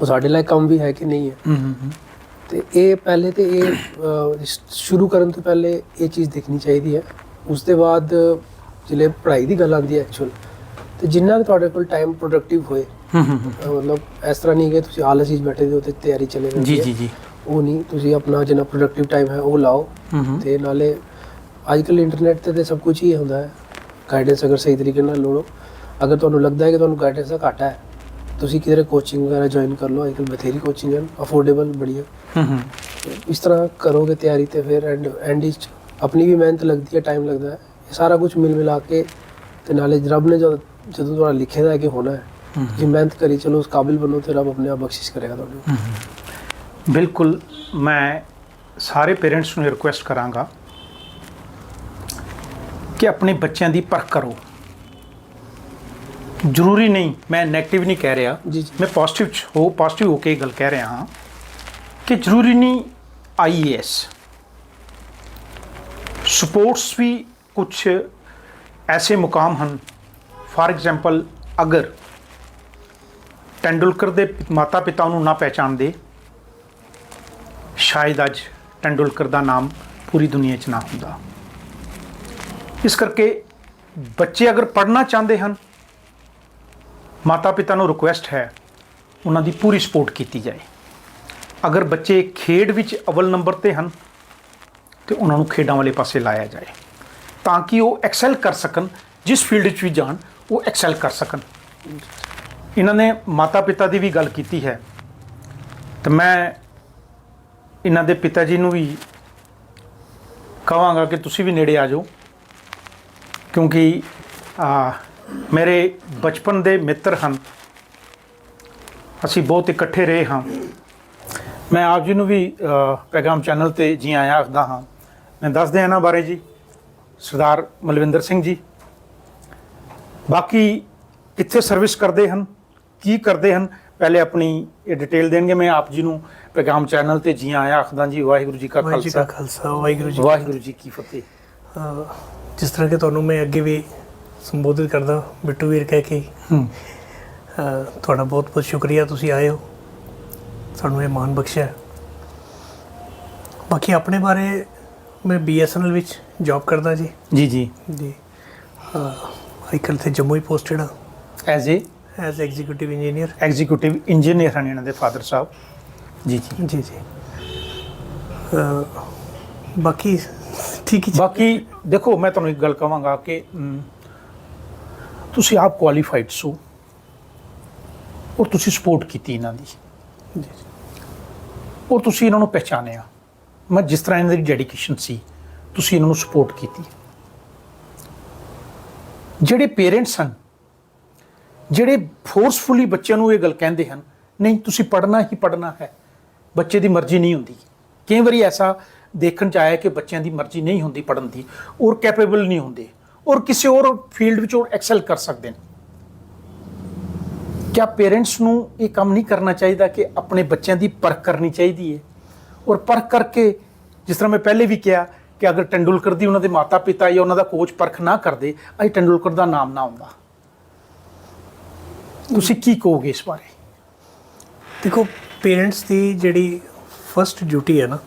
ਉਹ ਸਾਡੇ ਲਈ ਕੰਮ ਵੀ ਹੈ ਕਿ ਨਹੀਂ ਹੂੰ। ਤੇ ਇਹ ਪਹਿਲੇ ਤੇ ਇਹ ਅਹ, ਸ਼ੁਰੂ ਕਰਨ ਤੋਂ ਪਹਿਲੇ ਇਹ ਚੀਜ਼ ਦੇਖਣੀ ਚਾਹੀਦੀ ਹੈ। ਉਸ ਦੇ ਬਾਅਦ ਜਿਹੜੇ ਪੜ੍ਹਾਈ ਦੀ ਗੱਲ ਆਉਂਦੀ ਹੈ ਐਕਚੁਅਲ ਤੇ ਜਿੰਨਾ ਕੁ ਤੁਹਾਡੇ ਕੋਲ ਟਾਈਮ ਪ੍ਰੋਡਕਟਿਵ ਹੋਏ ਹੂੰ ਹੂੰ ਅਹ, ਮਤਲਬ ਇਸ ਤਰ੍ਹਾਂ ਨਹੀਂ ਕਿ ਤੁਸੀਂ ਆਲਸ ਵਿੱਚ ਬੈਠੇ ਹੋ ਤੇ ਤਿਆਰੀ ਚੱਲੇ ਰਹਿੰਦੀ ਜੀ ਹੈ। ਜੀ ਜੀ। ਉਹ ਨਹੀਂ ਤੁਸੀਂ ਆਪਣਾ ਜਿੰਨਾ ਪ੍ਰੋਡਕਟਿਵ ਟਾਈਮ ਹੈ ਉਹ ਲਾਓ। ਹੂੰ ਹੂੰ। ਤੇ ਨਾਲੇ ਅੱਜ ਕੱਲ੍ਹ ਇੰਟਰਨੈਟ ਤੇ ਤੇ ਸਭ ਕੁਝ ਹੀ ਹੁੰਦਾ ਹੈ। ਗਾਈਡੈਂਸ ਅਗਰ ਸਹੀ ਤਰੀਕੇ ਨਾਲ ਲਓ। ਅਗਰ ਤੁਹਾਨੂੰ ਲੱਗਦਾ ਹੈ ਕਿ ਤੁਹਾਨੂੰ ਗਾਈਡੈਂਸ ਦਾ ਘਾਟਾ ਹੈ ਤੁਸੀਂ ਕਿਧਰੇ ਕੋਚਿੰਗ ਵਗੈਰਾ ਜੁਆਇਨ ਕਰ ਲਓ ਅੱਜ ਕੱਲ੍ਹ ਬਥੇਰੀ ਕੋਚਿੰਗ ਹਨ ਅਫੋਰਡੇਬਲ ਬੜੀਆ। ਹੂੰ ਹੂੰ ਇਸ ਤਰ੍ਹਾਂ ਕਰੋਗੇ ਤਿਆਰੀ ਤੇ ਫਿਰ ਐਂਡ ਐਂਡ ਵਿੱਚ ਆਪਣੀ ਵੀ ਮਿਹਨਤ ਲੱਗਦੀ ਹੈ ਟਾਈਮ ਲੱਗਦਾ ਹੈ। ਇਹ ਸਾਰਾ ਕੁਝ ਮਿਲ ਮਿਲਾ ਕੇ ਤੇ ਨਾਲੇ ਰੱਬ ਨੇ ਜਦ ਜਦੋਂ ਤੁਹਾਡਾ ਲਿਖਿਆ ਦਾ ਹੈ ਕਿ ਹੋਣਾ ਹੈ ਹੂੰ ਜੇ ਮਿਹਨਤ ਕਰੀ ਚਲੋ ਉਸ ਕਾਬਿਲ ਬਣੋ ਤੇ ਰੱਬ ਆਪਣੇ ਆਪ ਬਖਸ਼ਿਸ਼ ਕਰੇਗਾ ਤੁਹਾਨੂੰ ਬਿਲਕੁਲ ਮੈਂ ਸਾਰੇ ਪੇਰੈਂਟਸ ਨੂੰ ਰਿਕੁਐਸਟ ਕਰਾਂਗਾ ਕਿ ਆਪਣੇ ਬੱਚਿਆਂ ਦੀ ਪਰਖ ਕਰੋ। ਜ਼ਰੂਰੀ ਨਹੀਂ ਮੈਂ 네ਗੇਟਿਵ ਨਹੀਂ ਕਹਿ ਰਿਹਾ। ਜੀ ਜੀ। ਮੈਂ ਪੋਜ਼ਿਟਿਵ ਹੋ ਪੋਜ਼ਿਟਿਵ ਹੋ ਕੇ ਇਹ ਗੱਲ ਕਹਿ ਰਿਹਾ ਹਾਂ ਕਿ ਜ਼ਰੂਰੀ ਨਹੀਂ ਆਈਏਐਸ ਸਪੋਰਟਸ ਵੀ ਕੁਝ ਐਸੇ ਮੁਕਾਮ ਹਨ। ਫਾਰ ਐਗਜ਼ਾਮਪਲ ਅਗਰ ਟੈਂਡੁਲਕਰ ਦੇ ਮਾਤਾ ਪਿਤਾ ਨੂੰ ਨਾ ਪਹਿਚਾਣਦੇ ਸ਼ਾਇਦ ਅੱਜ ਟੈਂਡੁਲਕਰ ਦਾ ਨਾਮ ਪੂਰੀ ਦੁਨੀਆ 'ਚ ਨਾ ਹੁੰਦਾ। ਇਸ ਕਰਕੇ ਬੱਚੇ ਅਗਰ ਪੜ੍ਹਨਾ ਚਾਹੁੰਦੇ ਹਨ ਮਾਤਾ ਪਿਤਾ ਨੂੰ ਰਿਕੁਐਸਟ ਹੈ ਉਹਨਾਂ ਦੀ ਪੂਰੀ ਸਪੋਰਟ ਕੀਤੀ ਜਾਏ। ਅਗਰ ਬੱਚੇ ਖੇਡ ਵਿੱਚ ਅਵਲ ਨੰਬਰ ਤੇ ਹਨ ਤੇ ਉਹਨਾਂ ਨੂੰ ਖੇਡਾਂ ਵਾਲੇ ਪਾਸੇ ਲਾਇਆ ਜਾਏ ਤਾਂ ਕਿ ਉਹ ਐਕਸੈਲ ਕਰ ਸਕਣ ਜਿਸ ਫੀਲਡ ਵਿੱਚ ਵੀ ਜਾਣ ਉਹ ਐਕਸੈਲ ਕਰ ਸਕਣ। ਇਹਨਾਂ ਨੇ ਮਾਤਾ ਪਿਤਾ ਦੀ ਵੀ ਗੱਲ ਕੀਤੀ ਹੈ। ਤੇ ਮੈਂ ਇਹਨਾਂ ਦੇ ਪਿਤਾ ਜੀ ਨੂੰ ਵੀ ਕਹਾਂਗਾ ਕਿ ਤੁਸੀਂ ਵੀ ਨੇੜੇ ਆ ਜਾਓ ਕਿਉਂਕਿ ਆ, ਮੇਰੇ ਬਚਪਨ ਦੇ ਮਿੱਤਰ ਹਨ। ਅਸੀਂ ਬਹੁਤ ਇਕੱਠੇ ਰਹੇ ਹਾਂ। ਮੈਂ ਆਪ ਜੀ ਨੂੰ ਵੀ ਪੈਗਾਮ ਚੈਨਲ ਤੇ ਜੀ ਆਇਆਂ ਆਖਦਾ ਹਾਂ। ਮੈਂ ਦੱਸਦੇ ਇਹਨਾਂ ਬਾਰੇ ਜੀ। ਸਰਦਾਰ ਮਲਵਿੰਦਰ ਸਿੰਘ ਜੀ। ਬਾਕੀ ਕਿੱਥੇ ਸਰਵਿਸ ਕਰਦੇ ਹਨ ਕੀ ਕਰਦੇ ਹਨ ਪਹਿਲੇ ਆਪਣੀ ਇਹ ਡਿਟੇਲ ਦੇਣਗੇ। ਮੈਂ ਆਪ ਜੀ ਨੂੰ ਪੈਗਾਮ ਚੈਨਲ ਤੇ ਜੀ ਆਇਆਂ ਆਖਦਾ ਜੀ ਵਾਹਿਗੁਰੂ ਜੀ ਕਾ ਖਾਲਸਾ। ਵਾਹਿਗੁਰੂ ਜੀ ਵਾਹਿਗੁਰੂ ਜੀ ਕੀ ਫਤਿਹ। ਜਿਸ ਤਰ੍ਹਾਂ ਕਿ ਤੁਹਾਨੂੰ ਮੈਂ ਅੱਗੇ ਵੀ ਸੰਬੋਧਿਤ ਕਰਦਾ ਬਿੱਟੂ ਵੀਰ ਕਹਿ ਕੇ ਹੂੰ। ਤੁਹਾਡਾ ਬਹੁਤ ਬਹੁਤ ਸ਼ੁਕਰੀਆ ਤੁਸੀਂ ਆਏ ਹੋ। ਸਾਨੂੰ ਇਹ ਮਾਣ ਬਖਸ਼ਿਆ ਬਾਕੀ ਆਪਣੇ ਬਾਰੇ ਮੈਂ ਬੀਐਸਐਨਐਲ ਵਿੱਚ ਜੌਬ ਕਰਦਾ ਜੀ। ਜੀ ਜੀ। ਜੀ। ਕੱਲ੍ਹ ਤੇ ਜੰਮੂ ਹੀ ਪੋਸਟਡ ਹਾਂ as a as executive engineer executive engineer ਹਨ ਇਹਨਾਂ ਦੇ ਫਾਦਰ ਸਾਹਿਬ। ਜੀ ਜੀ। ਜੀ ਜੀ। ਬਾਕੀ ਠੀਕ ਹੀ ਬਾਕੀ ਦੇਖੋ ਮੈਂ ਤੁਹਾਨੂੰ ਇੱਕ ਗੱਲ ਕਹਾਂਗਾ ਕਿ ਤੁਸੀਂ ਆਪ ਕੁਆਲੀਫਾਈਡ ਸੋ ਔਰ ਤੁਸੀਂ ਸਪੋਰਟ ਕੀਤੀ ਇਹਨਾਂ ਦੀ। ਔਰ ਤੁਸੀਂ ਇਹਨਾਂ ਨੂੰ ਪਹਿਚਾਨਿਆ ਮੈਂ ਜਿਸ ਤਰ੍ਹਾਂ ਇਹਨਾਂ ਦੀ ਡੈਡੀਕੇਸ਼ਨ ਸੀ ਤੁਸੀਂ ਇਹਨਾਂ ਨੂੰ ਸਪੋਰਟ ਕੀਤੀ। ਜਿਹੜੇ ਪੇਰੈਂਟਸ ਹਨ ਜਿਹੜੇ ਫੋਰਸਫੁਲੀ ਬੱਚਿਆਂ ਨੂੰ ਇਹ ਗੱਲ ਕਹਿੰਦੇ ਹਨ ਨਹੀਂ ਤੁਸੀਂ ਪੜ੍ਹਨਾ ਹੀ ਪੜ੍ਹਨਾ ਹੈ ਬੱਚੇ ਦੀ ਮਰਜ਼ੀ ਨਹੀਂ ਹੁੰਦੀ। ਕਈ ਵਾਰੀ ਐਸਾ ਦੇਖਣ ਚ ਆਇਆ ਕਿ ਬੱਚਿਆਂ ਦੀ ਮਰਜ਼ੀ ਨਹੀਂ ਹੁੰਦੀ ਪੜ੍ਹਨ ਦੀ ਔਰ ਕੈਪੇਬਲ ਨਹੀਂ ਹੁੰਦੇ। ਔਰ ਕਿਸੇ ਹੋਰ ਫੀਲਡ ਵਿੱਚ ਉਹ ਐਕਸੈਲ ਕਰ ਸਕਦੇ ਨੇ। ਕਿਆ ਪੇਰੈਂਟਸ ਨੂੰ ਇਹ ਕੰਮ ਨਹੀਂ ਕਰਨਾ ਚਾਹੀਦਾ ਕਿ ਆਪਣੇ ਬੱਚਿਆਂ ਦੀ ਪਰਖ ਕਰਨੀ ਚਾਹੀਦੀ ਹੈ ਔਰ ਪਰਖ ਕਰਕੇ, ਜਿਸ ਤਰ੍ਹਾਂ ਮੈਂ ਪਹਿਲੇ ਵੀ ਕਿਹਾ ਕਿ ਅਗਰ ਟੈਂਡੁਲਕਰ ਦੀ ਉਹਨਾਂ ਦੇ ਮਾਤਾ ਪਿਤਾ ਜਾਂ ਉਹਨਾਂ ਦਾ ਕੋਚ ਪਰਖ ਨਾ ਕਰਦੇ ਅੱਜ ਟੈਂਡੁਲਕਰ ਦਾ ਨਾਮ ਨਾ ਆਉਂਦਾ। ਤੁਸੀਂ ਕੀ ਕਹੋਗੇ ਇਸ ਬਾਰੇ? ਦੇਖੋ ਪੇਰੈਂਟਸ ਦੀ ਜਿਹੜੀ ਫਰਸਟ ਡਿਊਟੀ ਹੈ ਨਾ,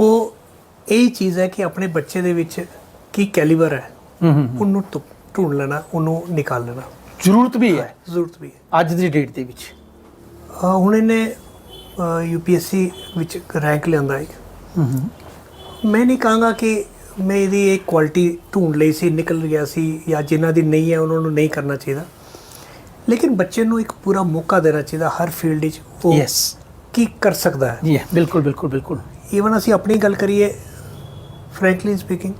ਉਹ ਇਹ ਚੀਜ਼ ਹੈ ਕਿ ਆਪਣੇ ਬੱਚੇ ਦੇ ਵਿੱਚ ਕੀ ਕੈਲੀਬਰ ਹੈ ਹੂੰ ਹੂੰ ਉਹਨੂੰ ਢੂੰਡ ਲੈਣਾ ਉਹਨੂੰ ਨਿਕਾਲ ਲੈਣਾ। ਜ਼ਰੂਰਤ ਵੀ ਹੈ? ਜ਼ਰੂਰਤ ਵੀ ਹੈ। ਅੱਜ ਦੀ ਡੇਟ ਦੇ ਵਿੱਚ? ਹੁਣ ਇਹਨੇ ਯੂਪੀਐਸਸੀ ਵਿੱਚ ਰੈਂਕ ਲਿਆਂਦਾ ਹੈ। ਮੈਂ ਨਹੀਂ ਕਹਾਂਗਾ ਕਿ ਮੈਂ ਇਹਦੀ ਇੱਕ ਕੁਆਲਿਟੀ ਢੂੰਡ ਲਈ ਸੀ ਨਿਕਲ ਗਿਆ ਸੀ ਜਾਂ ਜਿਨ੍ਹਾਂ ਦੀ ਨਹੀਂ ਹੈ ਉਹਨਾਂ ਨੂੰ ਨਹੀਂ ਕਰਨਾ ਚਾਹੀਦਾ। ਲੇਕਿਨ ਬੱਚੇ ਨੂੰ ਇੱਕ ਪੂਰਾ ਮੌਕਾ ਦੇਣਾ ਚਾਹੀਦਾ ਹਰ ਫੀਲਡ ਵਿੱਚ ਉਹ ਯੈਸ ਕੀ ਕਰ ਸਕਦਾ ਹੈ। ਜੀ ਬਿਲਕੁਲ ਬਿਲਕੁਲ ਬਿਲਕੁਲ। ਈਵਨ ਅਸੀਂ ਆਪਣੀ ਗੱਲ ਕਰੀਏ ਫ੍ਰੈਂਕਲੀ ਸਪੀਕਿੰਗ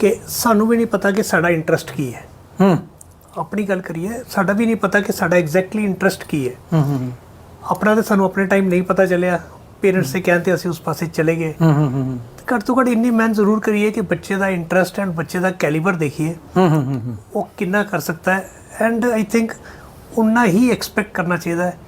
ਕਿ ਸਾਨੂੰ ਵੀ ਨਹੀਂ ਪਤਾ ਕਿ ਸਾਡਾ ਇੰਟਰਸਟ ਕੀ ਹੈ। ਹੂੰ। ਆਪਣੀ ਗੱਲ ਕਰੀਏ ਸਾਡਾ ਵੀ ਨਹੀਂ ਪਤਾ ਕਿ ਸਾਡਾ ਐਗਜ਼ੈਕਟਲੀ ਇੰਟਰਸਟ ਕੀ ਹੈ। ਹੂੰ ਹੂੰ ਆਪਣਾ ਤੇ ਸਾਨੂੰ ਆਪਣੇ ਟਾਈਮ ਨਹੀਂ ਪਤਾ ਚੱਲਿਆ। ਪੇਰੈਂਟਸ ਦੇ ਕਹਿਣ ਤੇ ਅਸੀਂ ਉਸ ਪਾਸੇ ਚਲੇ ਗਏ। ਹੂੰ ਹੂੰ ਹੂੰ ਘੱਟ ਤੋਂ ਘੱਟ ਇੰਨੀ ਮਿਹਨਤ ਜ਼ਰੂਰ ਕਰੀਏ ਕਿ ਬੱਚੇ ਦਾ ਇੰਟਰਸਟ ਐਂਡ ਬੱਚੇ ਦਾ ਕੈਲੀਬਰ ਦੇਖੀਏ। ਹੂੰ ਹੂੰ ਹੂੰ ਉਹ ਕਿੰਨਾ ਕਰ ਸਕਦਾ ਹੈ। ਐਂਡ ਆਈ ਥਿੰਕ ਉਨਾ ਹੀ ਐਕਸਪੈਕਟ ਕਰਨਾ ਚਾਹੀਦਾ ਹੈ।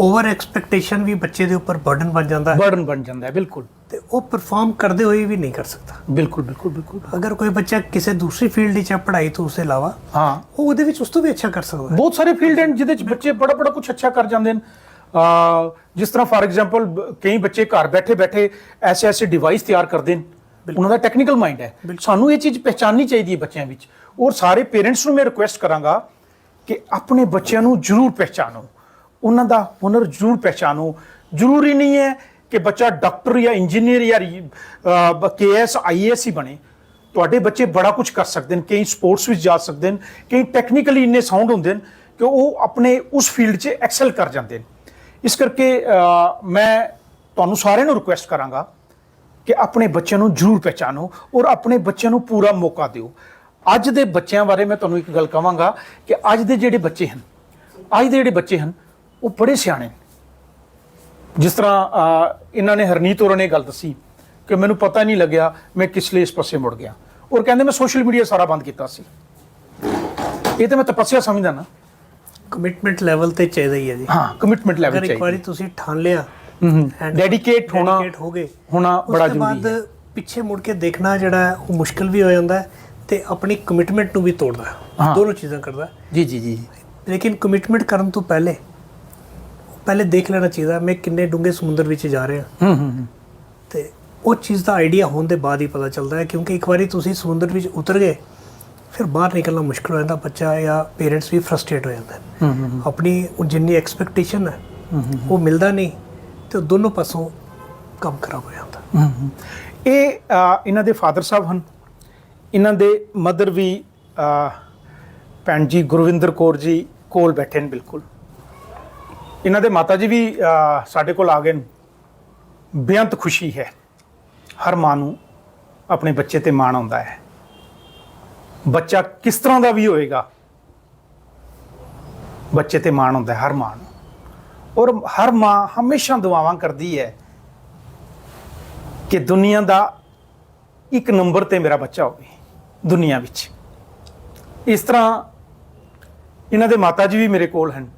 ਓਵਰ ਐਕਸਪੈਕਟੇਸ਼ਨ ਵੀ ਬੱਚੇ ਦੇ ਉੱਪਰ ਬਰਡਨ ਬਣ ਜਾਂਦਾ ਹੈ। ਬਰਡਨ ਬਣ ਜਾਂਦਾ ਹੈ ਬਿਲਕੁਲ। ਤੇ ਉਹ ਪਰਫਾਰਮ ਕਰਦੇ ਹੋਏ ਵੀ ਨਹੀਂ ਕਰ ਸਕਦਾ। ਬਿਲਕੁਲ ਬਿਲਕੁਲ ਬਿਲਕੁਲ। ਅਗਰ ਕੋਈ ਬੱਚਾ ਕਿਸੇ ਦੂਸਰੀ ਫੀਲਡ ਵਿੱਚ ਪੜ੍ਹਾਈ ਤੋਂ ਉਸੇ ਇਲਾਵਾ ਹਾਂ। ਉਹ ਉਹਦੇ ਵਿੱਚ ਉਸ ਤੋਂ ਵੀ ਅੱਛਾ ਕਰ ਸਕਦਾ ਹੈ। ਬਹੁਤ ਸਾਰੇ ਫੀਲਡ ਹਨ ਜਿਹਦੇ ਚ ਬੱਚੇ ਬੜਾ ਬੜਾ ਕੁਝ ਅੱਛਾ ਕਰ ਜਾਂਦੇ ਨੇ ਜਿਸ ਤਰ੍ਹਾਂ ਫਾਰ ਐਗਜ਼ਾਮਪਲ ਕਈ ਬੱਚੇ ਘਰ ਬੈਠੇ ਬੈਠੇ ਐਸੇ ਐਸੇ ਡਿਵਾਈਸ ਤਿਆਰ ਕਰਦੇ ਨੇ ਉਹਨਾਂ ਦਾ ਟੈਕਨੀਕਲ ਮਾਈਂਡ ਹੈ। ਸਾਨੂੰ ਇਹ ਚੀਜ਼ ਪਹਿਚਾਨਣੀ ਚਾਹੀਦੀ ਹੈ ਬੱਚਿਆਂ ਵਿੱਚ। ਔਰ ਸਾਰੇ ਪੇਰੈਂਟਸ ਨੂੰ ਮੈਂ ਰਿਕੁਐਸਟ ਕਰਾਂਗਾ ਕਿ ਆਪਣੇ ਬੱਚਿਆਂ ਨੂੰ ਜ਼ਰੂਰ ਪਹਿਚਾਨੋ ਉਹਨਾਂ ਦਾ ਹੁਨਰ ਜ਼ਰੂਰ ਪਹਿਚਾਨੋ। ਜ਼ਰੂਰੀ ਨਹੀਂ ਹੈ ਕਿ ਬੱਚਾ ਡਾਕਟਰ ਜਾਂ ਇੰਜੀਨੀਅਰ ਜਾਂ ਕੇਐਸ, ਆਈਏਐਸ ਹੀ ਬਣੇ। ਤੁਹਾਡੇ ਬੱਚੇ ਬੜਾ ਕੁਝ ਕਰ ਸਕਦੇ ਨੇ, ਕਈ ਸਪੋਰਟਸ ਵਿੱਚ ਜਾ ਸਕਦੇ ਨੇ, ਕਈ ਟੈਕਨੀਕਲੀ ਇੰਨੇ ਸਾਊਂਡ ਹੁੰਦੇ ਨੇ ਕਿ ਉਹ ਆਪਣੇ ਉਸ ਫੀਲਡ 'ਚ ਐਕਸਲ ਕਰ ਜਾਂਦੇ ਨੇ। ਇਸ ਕਰਕੇ ਮੈਂ ਤੁਹਾਨੂੰ ਸਾਰਿਆਂ ਨੂੰ ਰਿਕੁਐਸਟ ਕਰਾਂਗਾ ਕਿ ਆਪਣੇ ਬੱਚਿਆਂ ਨੂੰ ਜ਼ਰੂਰ ਪਹਿਚਾਨੋ ਔਰ ਆਪਣੇ ਬੱਚਿਆਂ ਨੂੰ ਪੂਰਾ ਮੌਕਾ ਦਿਓ। ਅੱਜ ਦੇ ਬੱਚਿਆਂ ਬਾਰੇ ਮੈਂ ਤੁਹਾਨੂੰ ਇੱਕ ਗੱਲ ਕਹਾਂਗਾ ਕਿ ਅੱਜ ਦੇ ਜਿਹੜੇ ਬੱਚੇ ਹਨ, ਅੱਜ ਦੇ ਜਿਹੜੇ ਬੱਚੇ ਹਨ ਉਹ ਬੜੇ ਸਿਆਣੇ ਨੇ। ਜਿਸ ਤਰ੍ਹਾਂ ਇਹਨਾਂ ਨੇ ਹਰਨੀਤ ਹੋਰਾਂ ਨੇ ਗੱਲ ਦੱਸੀ ਕਿ ਮੈਨੂੰ ਪਤਾ ਨਹੀਂ ਲੱਗਿਆ ਮੈਂ ਕਿਸ ਲਈ ਇਸ ਪਾਸੇ ਮੁੜ ਗਿਆ। ਔਰ ਕਹਿੰਦੇ ਮੈਂ ਸੋਸ਼ਲ ਮੀਡੀਆ ਸਾਰਾ ਬੰਦ ਕੀਤਾ ਸੀ। ਇਹ ਤਾਂ ਮੈਂ ਤਪੱਸਿਆ ਸਮਝਦਾ ਨਾ। ਕਮਿਟਮੈਂਟ ਲੈਵਲ ਤੇ ਚਾਹੀਦਾ ਹੀ ਹੈ ਜੀ। ਹਾਂ ਕਮਿਟਮੈਂਟ ਲੈਵਲ ਅਗਰ ਇੱਕ ਵਾਰੀ ਚਾਹੀਦੀ ਤੁਸੀਂ ਠਾਣ ਲਿਆ ਡੈਡੀਕੇਟ ਹੋਣਾ dedicate ਹੋ ਗਏ ਹੋਣਾ ਉਸ ਬੜਾ ਤੋਂ ਜ਼ਰੂਰੀ ਬਾਅਦ ਹੈ। ਪਿੱਛੇ ਮੁੜ ਕੇ ਦੇਖਣਾ ਜਿਹੜਾ ਉਹ ਮੁਸ਼ਕਲ ਵੀ ਹੋ ਜਾਂਦਾ ਤੇ ਆਪਣੀ ਕਮਿਟਮੈਂਟ ਨੂੰ ਵੀ ਤੋੜਦਾ। ਦੋਨੋਂ ਚੀਜ਼ਾਂ ਕਰਦਾ। ਜੀ ਜੀ ਜੀ ਲੇਕਿਨ ਕਮਿਟਮੈਂਟ ਕਰਨ ਤੋਂ ਪਹਿਲੇ ਪਹਿਲੇ ਦੇਖ ਲੈਣਾ ਚਾਹੀਦਾ ਮੈਂ ਕਿੰਨੇ ਡੂੰਘੇ ਸਮੁੰਦਰ ਵਿੱਚ ਜਾ ਰਿਹਾ। ਹੂੰ ਹੂੰ ਹੂੰ। ਤੇ ਉਹ ਚੀਜ਼ ਦਾ ਆਈਡੀਆ ਹੋਣ ਦੇ ਬਾਅਦ ਹੀ ਪਤਾ ਚੱਲਦਾ ਹੈ ਕਿਉਂਕਿ ਇੱਕ ਵਾਰੀ ਤੁਸੀਂ ਸਮੁੰਦਰ ਵਿੱਚ ਉਤਰ ਗਏ ਫਿਰ ਬਾਹਰ ਨਿਕਲਣਾ ਮੁਸ਼ਕਲ ਹੋ ਜਾਂਦਾ ਬੱਚਾ ਜਾਂ ਪੇਰੈਂਟਸ ਵੀ ਫਰਸਟ੍ਰੇਟ ਹੋ ਜਾਂਦੇ ਨੇ। ਹੂੰ ਹੂੰ ਆਪਣੀ ਉਹ ਜਿੰਨੀ ਐਕਸਪੈਕਟੇਸ਼ਨ ਹੈ ਉਹ ਮਿਲਦਾ ਨਹੀਂ ਤੇ ਉਹ ਦੋਨੋਂ ਪਾਸੋਂ ਕੰਮ ਖਰਾਬ ਹੋ ਜਾਂਦਾ। ਹੂੰ, ਹੂੰ। ਇਹ ਇਹਨਾਂ ਦੇ ਫਾਦਰ ਸਾਹਿਬ ਹਨ। ਇਹਨਾਂ ਦੇ ਮਦਰ ਵੀ ਭੈਣ ਜੀ ਗੁਰਵਿੰਦਰ ਕੌਰ ਜੀ ਕੋਲ ਬੈਠੇ ਨੇ ਬਿਲਕੁਲ। ਇਹਨਾਂ ਦੇ ਮਾਤਾ ਜੀ ਵੀ ਸਾਡੇ ਕੋਲ ਆ ਗਏ ਨੇ। ਬੇਅੰਤ ਖੁਸ਼ੀ ਹੈ। ਹਰ ਮਾਂ ਨੂੰ ਆਪਣੇ ਬੱਚੇ ਤੇ ਮਾਣ ਆਉਂਦਾ ਹੈ। ਬੱਚਾ ਕਿਸ ਤਰ੍ਹਾਂ ਦਾ ਵੀ ਹੋਏਗਾ, ਬੱਚੇ ਤੇ ਮਾਣ ਹੁੰਦਾ ਹਰ ਮਾਂ ਨੂੰ। ਔਰ ਹਰ ਮਾਂ ਹਮੇਸ਼ਾ ਦੁਆਵਾਂ ਕਰਦੀ ਹੈ ਕਿ ਦੁਨੀਆ ਦਾ ਇੱਕ ਨੰਬਰ ਤੇ ਮੇਰਾ ਬੱਚਾ ਹੋਵੇ, ਦੁਨੀਆ ਵਿੱਚ। ਇਸ ਤਰ੍ਹਾਂ ਇਹਨਾਂ ਦੇ ਮਾਤਾ ਜੀ ਵੀ ਮੇਰੇ ਕੋਲ ਹਨ।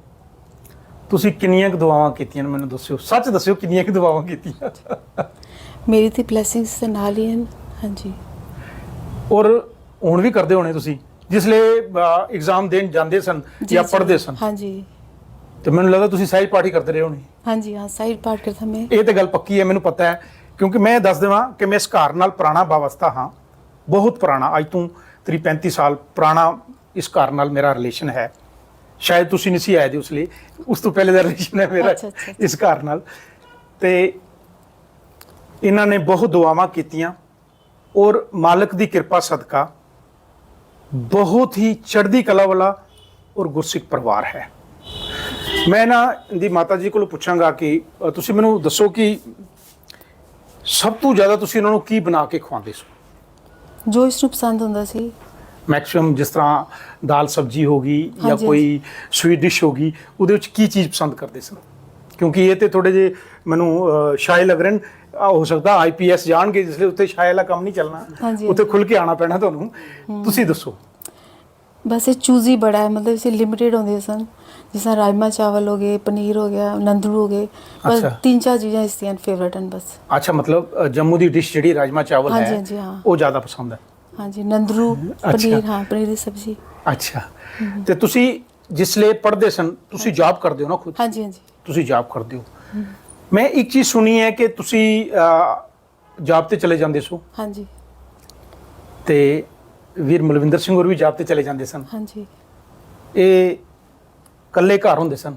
ਤੁਸੀਂ ਕਿੰਨੀਆਂ ਕੁ ਦੁਆਵਾਂ ਕੀਤੀਆਂ ਨੇ ਮੈਨੂੰ ਦੱਸਿਓ? ਸੱਚ ਦੱਸਿਓ ਕਿੰਨੀਆਂ ਕੁ ਦੁਆਵਾਂ ਕੀਤੀਆਂ? ਮੇਰੀ ਤੇ ਬਲੇਸਿੰਗਸ ਦੇ ਨਾਲ ਹੀ ਹਨ। ਹਾਂਜੀ। ਔਰ ਹੁਣ ਵੀ ਕਰਦੇ ਹੋਣੇ ਤੁਸੀਂ? ਜਿਸਲੇ ਐਗਜ਼ਾਮ ਦੇਣ ਜਾਂਦੇ ਸਨ ਜੀ। ਪੜ੍ਹਦੇ ਸਨ? ਹਾਂਜੀ। ਤੇ ਮੈਨੂੰ ਲੱਗਦਾ ਤੁਸੀਂ ਪਾਠ ਹੀ ਕਰਦੇ ਰਹੇ ਹੋਣੇ। ਹਾਂਜੀ ਹਾਂ ਸਾਈਡ ਪਾਰਟ ਕਰਦਾ ਮੈਂ। ਇਹ ਤੇ ਗੱਲ ਪੱਕੀ ਹੈ ਮੈਨੂੰ ਪਤਾ ਹੈ ਕਿਉਂਕਿ ਮੈਂ ਦੱਸ ਦੇਵਾਂ ਕਿ ਮੈਂ ਇਸ ਘਰ ਨਾਲ ਪੁਰਾਣਾ ਵਾਵਸਤਾ ਹਾਂ। ਬਹੁਤ ਪੁਰਾਣਾ। ਅੱਜ ਤੋਂ 30 35 ਸਾਲ ਪੁਰਾਣਾ ਇਸ ਘਰ ਨਾਲ ਮੇਰਾ ਰਿਲੇਸ਼ਨ ਹੈ। ਸ਼ਾਇਦ ਤੁਸੀਂ ਨਹੀਂ ਸੀ ਆਏ ਦੇ ਉਸ ਲਈ। ਉਸ ਤੋਂ ਪਹਿਲੇ ਦਾ ਰਿਲੇਸ਼ਨ ਹੈ ਮੇਰਾ ਅੱਛਾ, ਅੱਛਾ, ਇਸ ਘਰ ਨਾਲ। ਤੇ ਇਹਨਾਂ ਨੇ ਬਹੁਤ ਦੁਆਵਾਂ ਕੀਤੀਆਂ ਔਰ ਮਾਲਕ ਦੀ ਕਿਰਪਾ ਸਦਕਾ ਬਹੁਤ ਹੀ ਚੜ੍ਹਦੀ ਕਲਾ ਵਾਲਾ ਔਰ ਗੁਰਸਿੱਖ ਪਰਿਵਾਰ ਹੈ। ਮੈਂ ਨਾ ਦੀ ਮਾਤਾ ਜੀ ਕੋਲੋਂ ਪੁੱਛਾਂਗਾ ਕਿ ਅ, ਤੁਸੀਂ ਮੈਨੂੰ ਦੱਸੋ ਕਿ ਸਭ ਤੋਂ ਜ਼ਿਆਦਾ ਤੁਸੀਂ ਉਹਨਾਂ ਨੂੰ ਕੀ ਬਣਾ ਕੇ ਖਵਾਉਂਦੇ ਸੋ? ਜੋ ਇਸ ਨੂੰ ਪਸੰਦ ਹੁੰਦਾ ਸੀ। ਮੈਕਸਿਮਮ ਜਿਸ ਤਰ੍ਹਾਂ ਦਾਲ ਸਬਜੀ ਹੋ ਗਈ ਜਾਂ ਹਾਂਜੀ, ਕੋਈ ਸਵੀਟ ਡਿਸ਼ ਹੋ ਗਈ ਉਹਦੇ ਵਿੱਚ ਕੀ ਚੀਜ਼ ਪਸੰਦ ਕਰਦੇ ਸਨ ਕਿਉਂਕਿ ਇਹ ਤੇ ਥੋੜੇ ਜੇ ਮੈਨੂੰ ਅ, ਸ਼ਾਇ ਲੱਗ ਰਹੇ ਨੇ। ਆ ਹੋ ਸਕਦਾ ਆਈਪੀਐਸ ਜਾਣਗੇ ਜਿਸ ਲਈ ਉੱਤੇ ਸ਼ਾਇ ਵਾਲਾ ਕੰਮ ਨਹੀਂ ਚੱਲਣਾ। ਹਾਂਜੀ, ਉੱਥੇ ਖੁੱਲ ਕੇ ਆਣਾ ਪੈਣਾ ਤੁਹਾਨੂੰ। ਤੁਸੀਂ ਦੱਸੋ। ਬਸ ਇਹ ਚੂਜ਼ੀ ਬੜਾ ਹੈ ਮਤਲਬ ਇਸੇ ਲਿਮਿਟਿਡ ਹੁੰਦੇ ਸਨ ਜਿਸ ਤਰ੍ਹਾਂ ਰਾਜਮਾ ਚਾਵਲ ਹੋ ਗਏ ਪਨੀਰ ਹੋ ਗਿਆ ਨੰਦੜੂ ਹੋ ਗਏ। ਬਸ ਅੱਛਾ। ਤਿੰਨ ਚਾਰ ਚੀਜ਼ਾਂ ਇਸ ਦੀਆਂ ਫੇਵਰਟ ਹਨ ਬਸ। ਅੱਛਾ ਮਤਲਬ ਅ, ਜੰਮੂ ਦੀ ਡਿਸ਼ ਜਿਹੜੀ ਰਾਜਮਾ ਚਾਵਲ ਹਾਂਜੀ, ਹੈ ਹਾਂਜੀ, ਹਾਂ। ਉਹ ਜ਼ਿਆਦਾ ਪਸੰਦ ਹੈ। ਹਾਂਜੀ ਨੰਦੜੂ ਪਨੀਰ ਹਾਂ ਪਨੀਰ ਦੀ ਸਬਜ਼ੀ। ਅੱਛਾ। ਤੇ ਤੁਸੀਂ ਜਿਸਲੇ ਪੜ੍ਹਦੇ ਸਨ ਤੁਸੀਂ ਜੌਬ ਕਰਦੇ ਹੋ ਨਾ ਖੁਦ? ਹਾਂਜੀ ਹਾਂਜੀ। ਤੁਸੀਂ ਜੌਬ ਕਰਦੇ ਹੋ। ਮੈਂ ਇੱਕ ਚੀਜ਼ ਸੁਣੀ ਹੈ ਕਿ ਤੁਸੀਂ ਜੌਬ ਤੇ ਚਲੇ ਜਾਂਦੇ ਸੋ। ਹਾਂਜੀ। ਤੇ ਵੀਰ ਮਲਵਿੰਦਰ ਸਿੰਘ ਹੋਰ ਵੀ ਜੌਬ ਤੇ ਚਲੇ ਜਾਂਦੇ ਸਨ। ਹਾਂਜੀ। ਇਹ ਇਕੱਲੇ ਘਰ ਹੁੰਦੇ ਸਨ।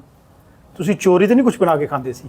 ਤੁਸੀਂ ਚੋਰੀ ਤੇ ਨਹੀਂ ਕੁਝ ਬਣਾ ਕੇ ਖਾਂਦੇ ਸੀ?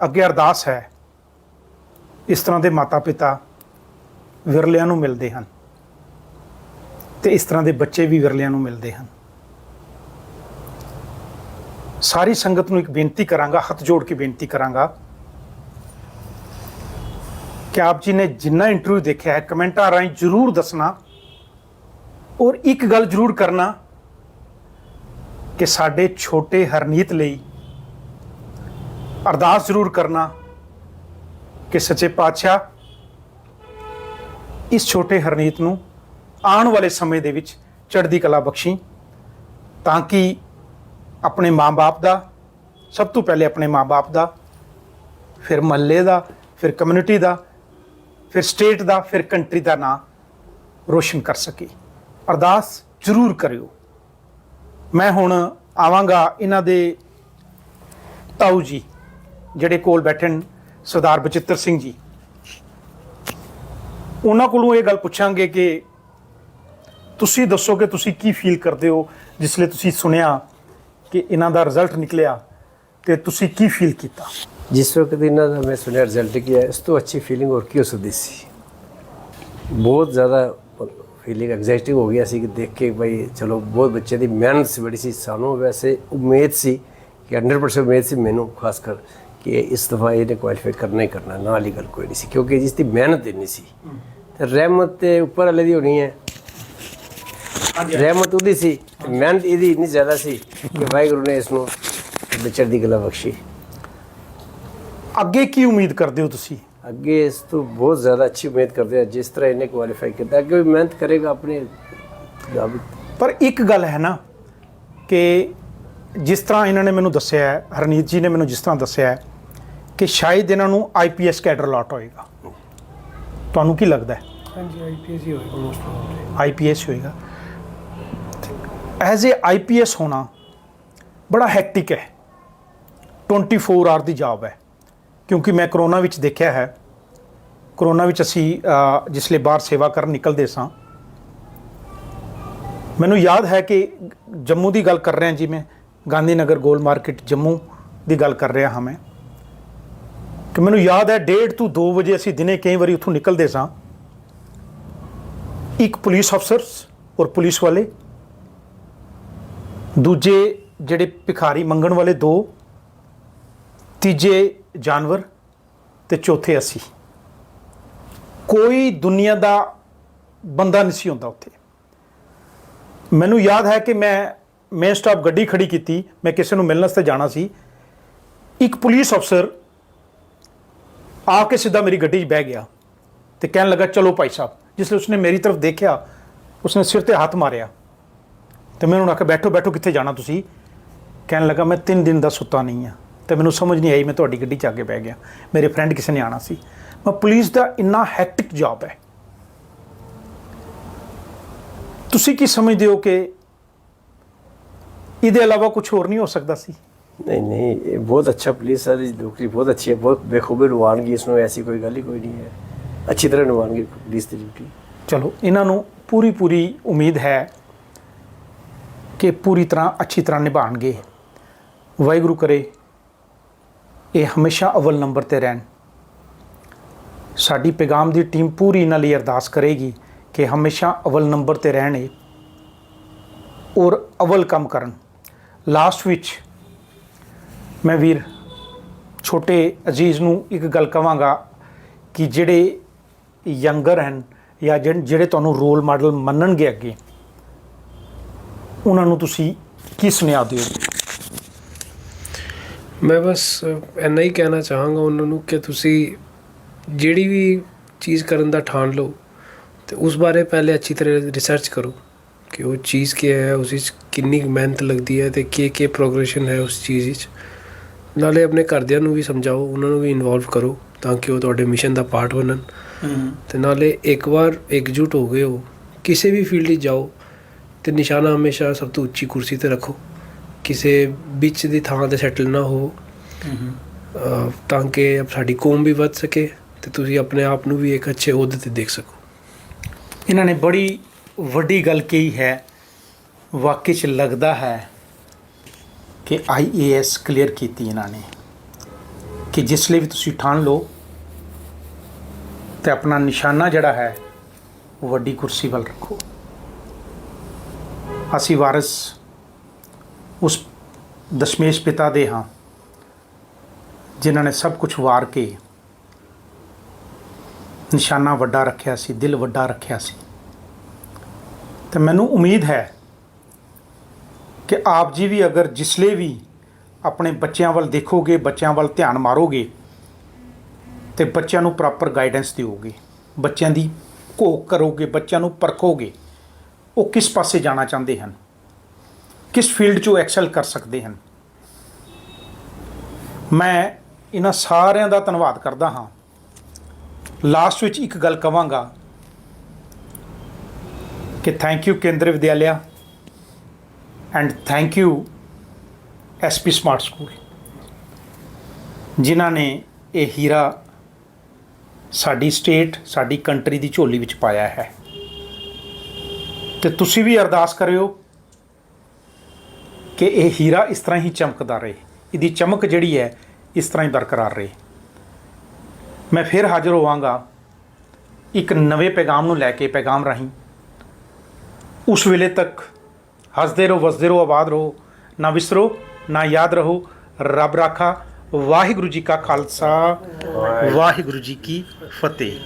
ਅੱਗੇ ਅਰਦਾਸ ਹੈ, ਇਸ ਤਰ੍ਹਾਂ ਦੇ ਮਾਤਾ ਪਿਤਾ ਵਿਰਲਿਆਂ ਨੂੰ ਮਿਲਦੇ ਹਨ ਤੇ ਇਸ ਤਰ੍ਹਾਂ ਦੇ ਬੱਚੇ ਵੀ ਵਿਰਲਿਆਂ ਨੂੰ ਮਿਲਦੇ ਹਨ। ਸਾਰੀ ਸੰਗਤ ਨੂੰ ਇੱਕ ਬੇਨਤੀ ਕਰਾਂਗਾ, ਹੱਥ ਜੋੜ ਕੇ ਬੇਨਤੀ ਕਰਾਂਗਾ ਕਿ ਆਪ ਜੀ ਨੇ ਜਿੰਨਾ ਇੰਟਰਵਿਊ ਦੇਖਿਆ ਹੈ, ਕਮੈਂਟਾਂ ਰਾਹੀਂ ਜਰੂਰ ਦੱਸਣਾ ਔਰ ਇੱਕ ਗੱਲ ਜਰੂਰ ਕਰਨਾ ਕਿ ਸਾਡੇ ਛੋਟੇ ਹਰਨੀਤ ਲਈ ਅਰਦਾਸ ਜ਼ਰੂਰ ਕਰਨਾ ਕਿ ਸੱਚੇ ਪਾਤਸ਼ਾਹ ਇਸ ਛੋਟੇ ਹਰਨੀਤ ਨੂੰ ਆਉਣ ਵਾਲੇ ਸਮੇਂ ਦੇ ਵਿੱਚ ਚੜ੍ਹਦੀ ਕਲਾ ਬਖਸ਼ੀ, ਤਾਂ ਕਿ ਆਪਣੇ ਮਾਂ-ਬਾਪ ਦਾ, ਸਭ ਤੋਂ ਪਹਿਲੇ ਆਪਣੇ ਮਾਂ-ਬਾਪ ਦਾ, ਫਿਰ ਮਹੱਲੇ ਦਾ, ਫਿਰ ਕਮਿਊਨਿਟੀ ਦਾ, ਫਿਰ ਸਟੇਟ ਦਾ, ਫਿਰ ਕੰਟਰੀ ਦਾ ਨਾਂ ਰੋਸ਼ਨ ਕਰ ਸਕੇ। ਅਰਦਾਸ ਜ਼ਰੂਰ ਕਰਿਓ। ਮੈਂ ਹੁਣ ਆਵਾਂਗਾ ਇਹਨਾਂ ਦੇ ਤਾਊ ਜੀ। ਜਿਹੜੇ ਕੋਲ ਬੈਠੇ ਨੇ ਸਰਦਾਰ ਬਚਿੱਤਰ ਸਿੰਘ ਜੀ। ਉਹਨਾਂ ਕੋਲੋਂ ਇਹ ਗੱਲ ਪੁੱਛਾਂਗੇ ਕਿ ਤੁਸੀਂ ਦੱਸੋ ਕਿ ਤੁਸੀਂ ਕੀ ਫੀਲ ਕਰਦੇ ਹੋ ਜਿਸਲੇ ਤੁਸੀਂ ਸੁਣਿਆ ਕਿ ਇਹਨਾਂ ਦਾ ਰਿਜ਼ਲਟ ਨਿਕਲਿਆ ਤੇ ਤੁਸੀਂ ਕੀ ਫੀਲ ਕੀਤਾ? ਜਿਸ ਵਕਤ ਇਹਨਾਂ ਦਾ ਮੈਂ ਸੁਣਿਆ ਰਿਜ਼ਲਟ ਕੀ ਹੈ, ਇਸ ਤੋਂ ਅੱਛੀ ਫੀਲਿੰਗ ਹੋਰ ਕੀ ਹੋ ਸਕਦੀ ਸੀ? ਬਹੁਤ ਜ਼ਿਆਦਾ ਫੀਲਿੰਗ ਐਗਜ਼ਾਈਟਿੰਗ ਹੋ ਗਿਆ ਸੀ ਕਿ ਦੇਖ ਕੇ ਭਾਈ ਚਲੋ ਬਹੁਤ ਬੱਚੇ ਦੀ ਮਿਹਨਤ ਸੀ, ਬੜੀ ਸੀ, ਸਾਨੂੰ ਵੈਸੇ ਉਮੀਦ ਸੀ ਕਿ 100% ਉਮੀਦ ਸੀ ਮੈਨੂੰ ਖਾਸ ਕਰ ਕਿ ਇਸ ਦਫਾ ਇਹਨੇ ਕੁਆਲੀਫਾਈ ਕਰਨਾ ਹੀ ਕਰਨਾ ਨਾਲ ਹੀ ਗੱਲ ਕੋਈ ਨਹੀਂ ਸੀ ਕਿਉਂਕਿ ਜਿਸ ਦੀ ਮਿਹਨਤ ਇੰਨੀ ਸੀ। ਤੇ ਰਹਿਮਤ ਤੇ ਉੱਪਰ ਵਾਲੇ ਦੀ ਹੋਣੀ ਹੈ। ਰਹਿਮਤ ਉਹਦੀ ਸੀ ਮਿਹਨਤ ਇਹਦੀ ਇੰਨੀ ਜ਼ਿਆਦਾ ਸੀ ਕਿ ਵਾਹਿਗੁਰੂ ਨੇ ਇਸ ਨੂੰ ਵਿਚਰ ਦੀ ਗਲਾ ਬਖਸ਼ੀ। ਅੱਗੇ ਕੀ ਉਮੀਦ ਕਰਦੇ ਹੋ ਤੁਸੀਂ? ਅੱਗੇ ਇਸ ਤੋਂ ਬਹੁਤ ਜ਼ਿਆਦਾ ਅੱਛੀ ਉਮੀਦ ਕਰਦੇ ਹਾਂ ਜਿਸ ਤਰ੍ਹਾਂ ਇਹਨੇ ਕੁਆਲੀਫਾਈ ਕੀਤਾ ਅੱਗੇ ਵੀ ਮਿਹਨਤ ਕਰੇਗਾ ਆਪਣੇ ਪਰ ਇੱਕ ਗੱਲ ਹੈ ਨਾ ਕਿ ਜਿਸ ਤਰ੍ਹਾਂ ਇਹਨਾਂ ਨੇ ਮੈਨੂੰ ਦੱਸਿਆ ਹੈ ਹਰਨੀਤ ਜੀ ਨੇ ਮੈਨੂੰ ਜਿਸ ਤਰ੍ਹਾਂ ਦੱਸਿਆ ਹੈ ਕਿ ਸ਼ਾਇਦ ਇਹਨਾਂ ਨੂੰ ਆਈਪੀਐਸ ਕੈਡਰ ਲਾਟ ਹੋਏਗਾ। ਤੁਹਾਨੂੰ ਕੀ ਲੱਗਦਾ ਹੈ? ਹਾਂਜੀ ਆਈਪੀਐਸ ਹੀ ਹੋਏਗਾ ਮੋਸਟ ਪ੍ਰੋਬਬਲੀ ਆਈਪੀਐਸ ਹੋਏਗਾ। ਐਜ਼ ਅ ਆਈਪੀਐਸ ਹੋਣਾ ਬੜਾ ਹੈਕਟਿਕ ਹੈ। 24 ਆਰ ਦੀ ਜੌਬ ਹੈ। ਕਿਉਂਕਿ ਮੈਂ ਕਰੋਨਾ ਵਿੱਚ ਦੇਖਿਆ ਹੈ। ਕਰੋਨਾ ਵਿੱਚ ਅਸੀਂ ਜਿਸ ਲਈ ਬਾਹਰ ਸੇਵਾ ਕਰਨ ਨਿਕਲਦੇ ਸਾਂ। ਮੈਨੂੰ ਯਾਦ ਹੈ ਕਿ ਜੰਮੂ ਦੀ ਗੱਲ ਕਰ ਰਹੇ ਹਾਂ ਜੀ ਮੈਂ। ਗਾਂਧੀ ਨਗਰ ਗੋਲ ਮਾਰਕੀਟ ਜੰਮੂ ਦੀ ਗੱਲ ਕਰ ਰਿਹਾ ਹਾਂ ਮੈਂ। ਕਿ ਮੈਨੂੰ ਯਾਦ ਹੈ 1:30 ਤੋਂ 2 ਵਜੇ ਅਸੀਂ ਦਿਨੇ ਕਈ ਵਾਰੀ ਉੱਥੋਂ ਨਿਕਲਦੇ ਸਾਂ। ਇੱਕ ਪੁਲਿਸ ਅਫਸਰਸ ਔਰ ਪੁਲਿਸ ਵਾਲੇ। ਦੂਜੇ ਜਿਹੜੇ ਭਿਖਾਰੀ ਮੰਗਣ ਵਾਲੇ ਦੋ। ਤੀਜੇ ਜਾਨਵਰ ਤੇ ਚੌਥੇ ਅਸੀਂ। ਕੋਈ ਦੁਨੀਆ ਦਾ ਬੰਦਾ ਨਹੀਂ ਸੀ ਹੁੰਦਾ ਉੱਥੇ। ਮੈਨੂੰ ਯਾਦ ਹੈ ਕਿ ਮੈਂ ਮੇਨ ਸਟਾਪ ਗੱਡੀ ਖੜੀ ਕੀਤੀ, ਮੈਂ ਕਿਸੇ ਨੂੰ ਮਿਲਣ ਵਾਸਤੇ ਜਾਣਾ ਸੀ। ਇੱਕ ਪੁਲਿਸ ਅਫਸਰ ਆ ਕੇ ਸਿੱਧਾ ਮੇਰੀ ਗੱਡੀ 'ਚ ਬਹਿ ਗਿਆ ਤੇ ਕਹਿਣ ਲੱਗਾ, ਚਲੋ ਭਾਈ ਸਾਹਿਬ। ਜਿਸ ਲਈ ਉਸਨੇ ਮੇਰੀ ਤਰਫ ਦੇਖਿਆ, ਉਸਨੇ ਸਿਰ ਤੇ ਹੱਥ ਮਾਰਿਆ। ਤੇ ਮੈਂ ਉਹਨੂੰ ਆਖਿਆ, ਬੈਠੋ ਬੈਠੋ, ਕਿੱਥੇ ਜਾਣਾ ਤੁਸੀਂ? ਕਹਿਣ ਲੱਗਾ, ਮੈਂ 3 ਦਿਨ ਦਾ ਸੁੱਤਾ ਨਹੀਂ ਆ ਤੇ ਮੈਨੂੰ ਸਮਝ ਨਹੀਂ ਆਈ, ਮੈਂ ਤੁਹਾਡੀ ਗੱਡੀ 'ਚ ਆ ਕੇ ਬਹਿ ਗਿਆ। ਮੇਰੇ ਫਰੈਂਡ ਕਿਸੇ ਨੇ ਆਣਾ ਸੀ। ਮੈਂ ਪੁਲਿਸ ਦਾ ਇੰਨਾ ਹੈਕਟਿਕ ਜੌਬ ਹੈ। ਤੁਸੀਂ ਕੀ ਸਮਝਦੇ ਹੋ ਕਿ ਇਹਦੇ ਇਲਾਵਾ ਕੁਝ ਹੋਰ ਨਹੀਂ ਹੋ ਸਕਦਾ ਸੀ? ਨਹੀਂ ਨਹੀਂ ਇਹ ਬਹੁਤ ਅੱਛਾ ਪੁਲਿਸ ਵਾਲੀ ਨੌਕਰੀ ਬਹੁਤ ਅੱਛੀ ਹੈ ਬਹੁਤ ਬੇਖੂਬੀ ਨਿਭਾਉਣਗੇ ਇਸ ਨੂੰ ਐਸੀ ਕੋਈ ਗੱਲ ਹੀ ਕੋਈ ਨਹੀਂ ਹੈ ਅੱਛੀ ਤਰ੍ਹਾਂ ਨਿਭਾਉਣਗੇ ਪੁਲਿਸ ਦੀ ਡਿਊਟੀ ਚਲੋ ਇਹਨਾਂ ਨੂੰ ਪੂਰੀ ਪੂਰੀ ਉਮੀਦ ਹੈ ਕਿ ਪੂਰੀ ਤਰ੍ਹਾਂ ਅੱਛੀ ਤਰ੍ਹਾਂ ਨਿਭਾਣਗੇ ਵਾਹਿਗੁਰੂ ਕਰੇ ਇਹ ਹਮੇਸ਼ਾ ਅਵਲ ਨੰਬਰ ਤੇ ਰਹਿਣ ਸਾਡੀ ਪੈਗਾਮ ਦੀ ਟੀਮ ਪੂਰੀ ਇਹਨਾਂ ਲਈ ਅਰਦਾਸ ਕਰੇਗੀ ਕਿ ਹਮੇਸ਼ਾ ਅਵਲ ਨੰਬਰ ਤੇ ਰਹਿਣ ਇਹ ਔਰ ਅਵਲ ਕੰਮ ਕਰਨ ਲਾਸਟ ਵਿੱਚ ਮੈਂ ਵੀਰ, ਛੋਟੇ ਅਜ਼ੀਜ਼ ਨੂੰ ਇੱਕ ਗੱਲ ਕਵਾਂਗਾ ਕਿ ਜਿਹੜੇ ਯੰਗਰ ਹਨ ਜਾਂ ਜਿਹੜੇ ਤੁਹਾਨੂੰ ਰੋਲ ਮਾਡਲ ਮੰਨਣਗੇ ਅੱਗੇ, ਉਹਨਾਂ ਨੂੰ ਤੁਸੀਂ ਕੀ ਸੁਨੇਹਾ ਦਿਓ? ਮੈਂ ਬਸ ਇੰਨਾ ਹੀ ਕਹਿਣਾ ਚਾਹਾਂਗਾ ਉਹਨਾਂ ਨੂੰ ਕਿ ਤੁਸੀਂ ਜਿਹੜੀ ਵੀ ਚੀਜ਼ ਕਰਨ ਦਾ ਠਾਣ ਲਓ ਤੇ ਉਸ ਬਾਰੇ ਪਹਿਲੇ ਅੱਛੀ ਤਰ੍ਹਾਂ ਰਿਸਰਚ ਕਰੋ ਕਿ ਉਹ ਚੀਜ਼ ਕੀ ਹੈ, ਉਸ ਵਿੱਚ ਕਿੰਨੀ ਕੁ ਮਿਹਨਤ ਲੱਗਦੀ ਹੈ ਤੇ ਕੀ ਕੀ ਪ੍ਰੋਗਰੈਸ਼ਨ ਹੈ ਉਸ ਚੀਜ਼ ਵਿੱਚ। ਨਾਲੇ ਆਪਣੇ ਘਰਦਿਆਂ ਨੂੰ ਵੀ ਸਮਝਾਓ ਉਹਨਾਂ ਨੂੰ ਵੀ ਇਨਵੋਲਵ ਕਰੋ ਤਾਂ ਕਿ ਉਹ ਤੁਹਾਡੇ ਮਿਸ਼ਨ ਦਾ ਪਾਰਟ ਬਣਨ ਤੇ ਨਾਲੇ ਇੱਕ ਵਾਰ ਇਕਜੁੱਟ ਹੋ ਗਏ ਹੋ ਕਿਸੇ ਵੀ ਫੀਲਡ 'ਚ ਜਾਓ ਤੇ ਨਿਸ਼ਾਨਾ ਹਮੇਸ਼ਾ ਸਭ ਤੋਂ ਉੱਚੀ ਕੁਰਸੀ ਤੇ ਰੱਖੋ। ਕਿਸੇ ਵਿੱਚ ਦੀ ਥਾਂ ਤੇ ਸੈਟਲ ਨਾ ਹੋ। ਤਾਂ ਕਿ ਸਾਡੀ ਕੌਮ ਵੀ ਵੱਧ ਸਕੇ ਤੇ ਤੁਸੀਂ ਆਪਣੇ ਆਪ ਨੂੰ ਵੀ ਇੱਕ ਅੱਛੇ ਅਹੁਦੇ ਤੇ ਦੇਖ ਸਕੋ। ਇਹਨਾਂ ਨੇ ਬੜੀ ਵੱਡੀ ਗੱਲ ਕਹੀ ਹੈ ਵਾਕਈ ਚ ਲੱਗਦਾ ਹੈ ਕਿ ਆਈਏਐਸ ਕਲੀਅਰ ਕੀਤੀ ਇਹਨਾਂ ਨੇ ਕਿ ਜਿਸ ਲਈ ਵੀ ਤੁਸੀਂ ਠਾਣ ਲਓ ਤੇ ਆਪਣਾ ਨਿਸ਼ਾਨਾ ਜਿਹੜਾ ਹੈ ਵੱਡੀ ਕੁਰਸੀ ਵੱਲ ਰੱਖੋ। ਅਸੀਂ ਵਾਰਿਸ ਉਸ ਦਸ਼ਮੇਸ਼ ਪਿਤਾ ਦੇ ਹਾਂ, ਜਿਨ੍ਹਾਂ ਨੇ ਸਭ ਕੁਝ ਵਾਰ ਕੇ ਨਿਸ਼ਾਨਾ ਵੱਡਾ ਰੱਖਿਆ ਸੀ, ਦਿਲ ਵੱਡਾ ਰੱਖਿਆ ਸੀ। ਤੇ ਮੈਨੂੰ ਉਮੀਦ ਹੈ ਕਿ ਆਪ ਜੀ ਵੀ ਅਗਰ ਜਿਸਲੇ ਵੀ ਆਪਣੇ ਬੱਚਿਆਂ ਵੱਲ ਦੇਖੋਗੇ, ਬੱਚਿਆਂ ਵੱਲ ਧਿਆਨ ਮਾਰੋਗੇ, ਤੇ ਬੱਚਿਆਂ ਨੂੰ ਪ੍ਰੋਪਰ ਗਾਈਡੈਂਸ ਦਿਓਗੇ, ਬੱਚਿਆਂ ਦੀ ਘੋਖ ਕਰੋਗੇ, ਬੱਚਿਆਂ ਨੂੰ ਪਰਖੋਗੇ, ਉਹ ਕਿਸ ਪਾਸੇ ਜਾਣਾ ਚਾਹੁੰਦੇ ਹਨ? ਕਿਸ ਫੀਲਡ 'ਚ ਉਹ ਐਕਸਲ ਕਰ ਸਕਦੇ ਹਨ? ਮੈਂ ਇਹਨਾਂ ਸਾਰਿਆਂ ਦਾ ਧੰਨਵਾਦ ਕਰਦਾ ਹਾਂ। ਲਾਸਟ ਵਿੱਚ ਇੱਕ ਗੱਲ ਕਵਾਂਗਾ ਕਿ thank you Kendriya Vidyalaya. And thank you SP smart school, ਜਿਨ੍ਹਾਂ ਨੇ ਇਹ ਹੀਰਾ ਸਾਡੀ ਸਟੇਟ, ਸਾਡੀ ਕੰਟਰੀ ਦੀ ਝੋਲੀ ਵਿੱਚ ਪਾਇਆ ਹੈ। ਤੇ ਤੁਸੀਂ ਵੀ ਅਰਦਾਸ ਕਰਿਓ ਕਿ ਇਹ ਹੀਰਾ ਇਸ ਤਰ੍ਹਾਂ ਹੀ ਚਮਕਦਾ ਰਹੇ। ਇਹਦੀ ਚਮਕ ਜਿਹੜੀ ਹੈ, ਇਸ ਤਰ੍ਹਾਂ ਹੀ ਬਰਕਰਾਰ ਰਹੇ। ਮੈਂ ਫਿਰ ਹਾਜ਼ਰ ਹੋਵਾਂਗਾ, ਇੱਕ ਨਵੇਂ ਪੈਗਾਮ ਨੂੰ ਲੈ ਕੇ ਪੈਗਾਮ ਰਾਹੀਂ। ਉਸ ਵੇਲੇ ਤੱਕ ਹੱਸਦੇ ਰਹੋ, ਵਸਦੇ ਰਹੋ, ਆਬਾਦ ਰਹੋ। ਨਾ ਵਿਸਰੋ, ਨਾ ਯਾਦ ਰਹੋ। ਰੱਬ ਰਾਖਾ, ਵਾਹਿਗੁਰੂ ਜੀ ਕਾ ਖਾਲਸਾ। ਵਾਹਿਗੁਰੂ ਜੀ ਕੀ ਫਤਿਹ।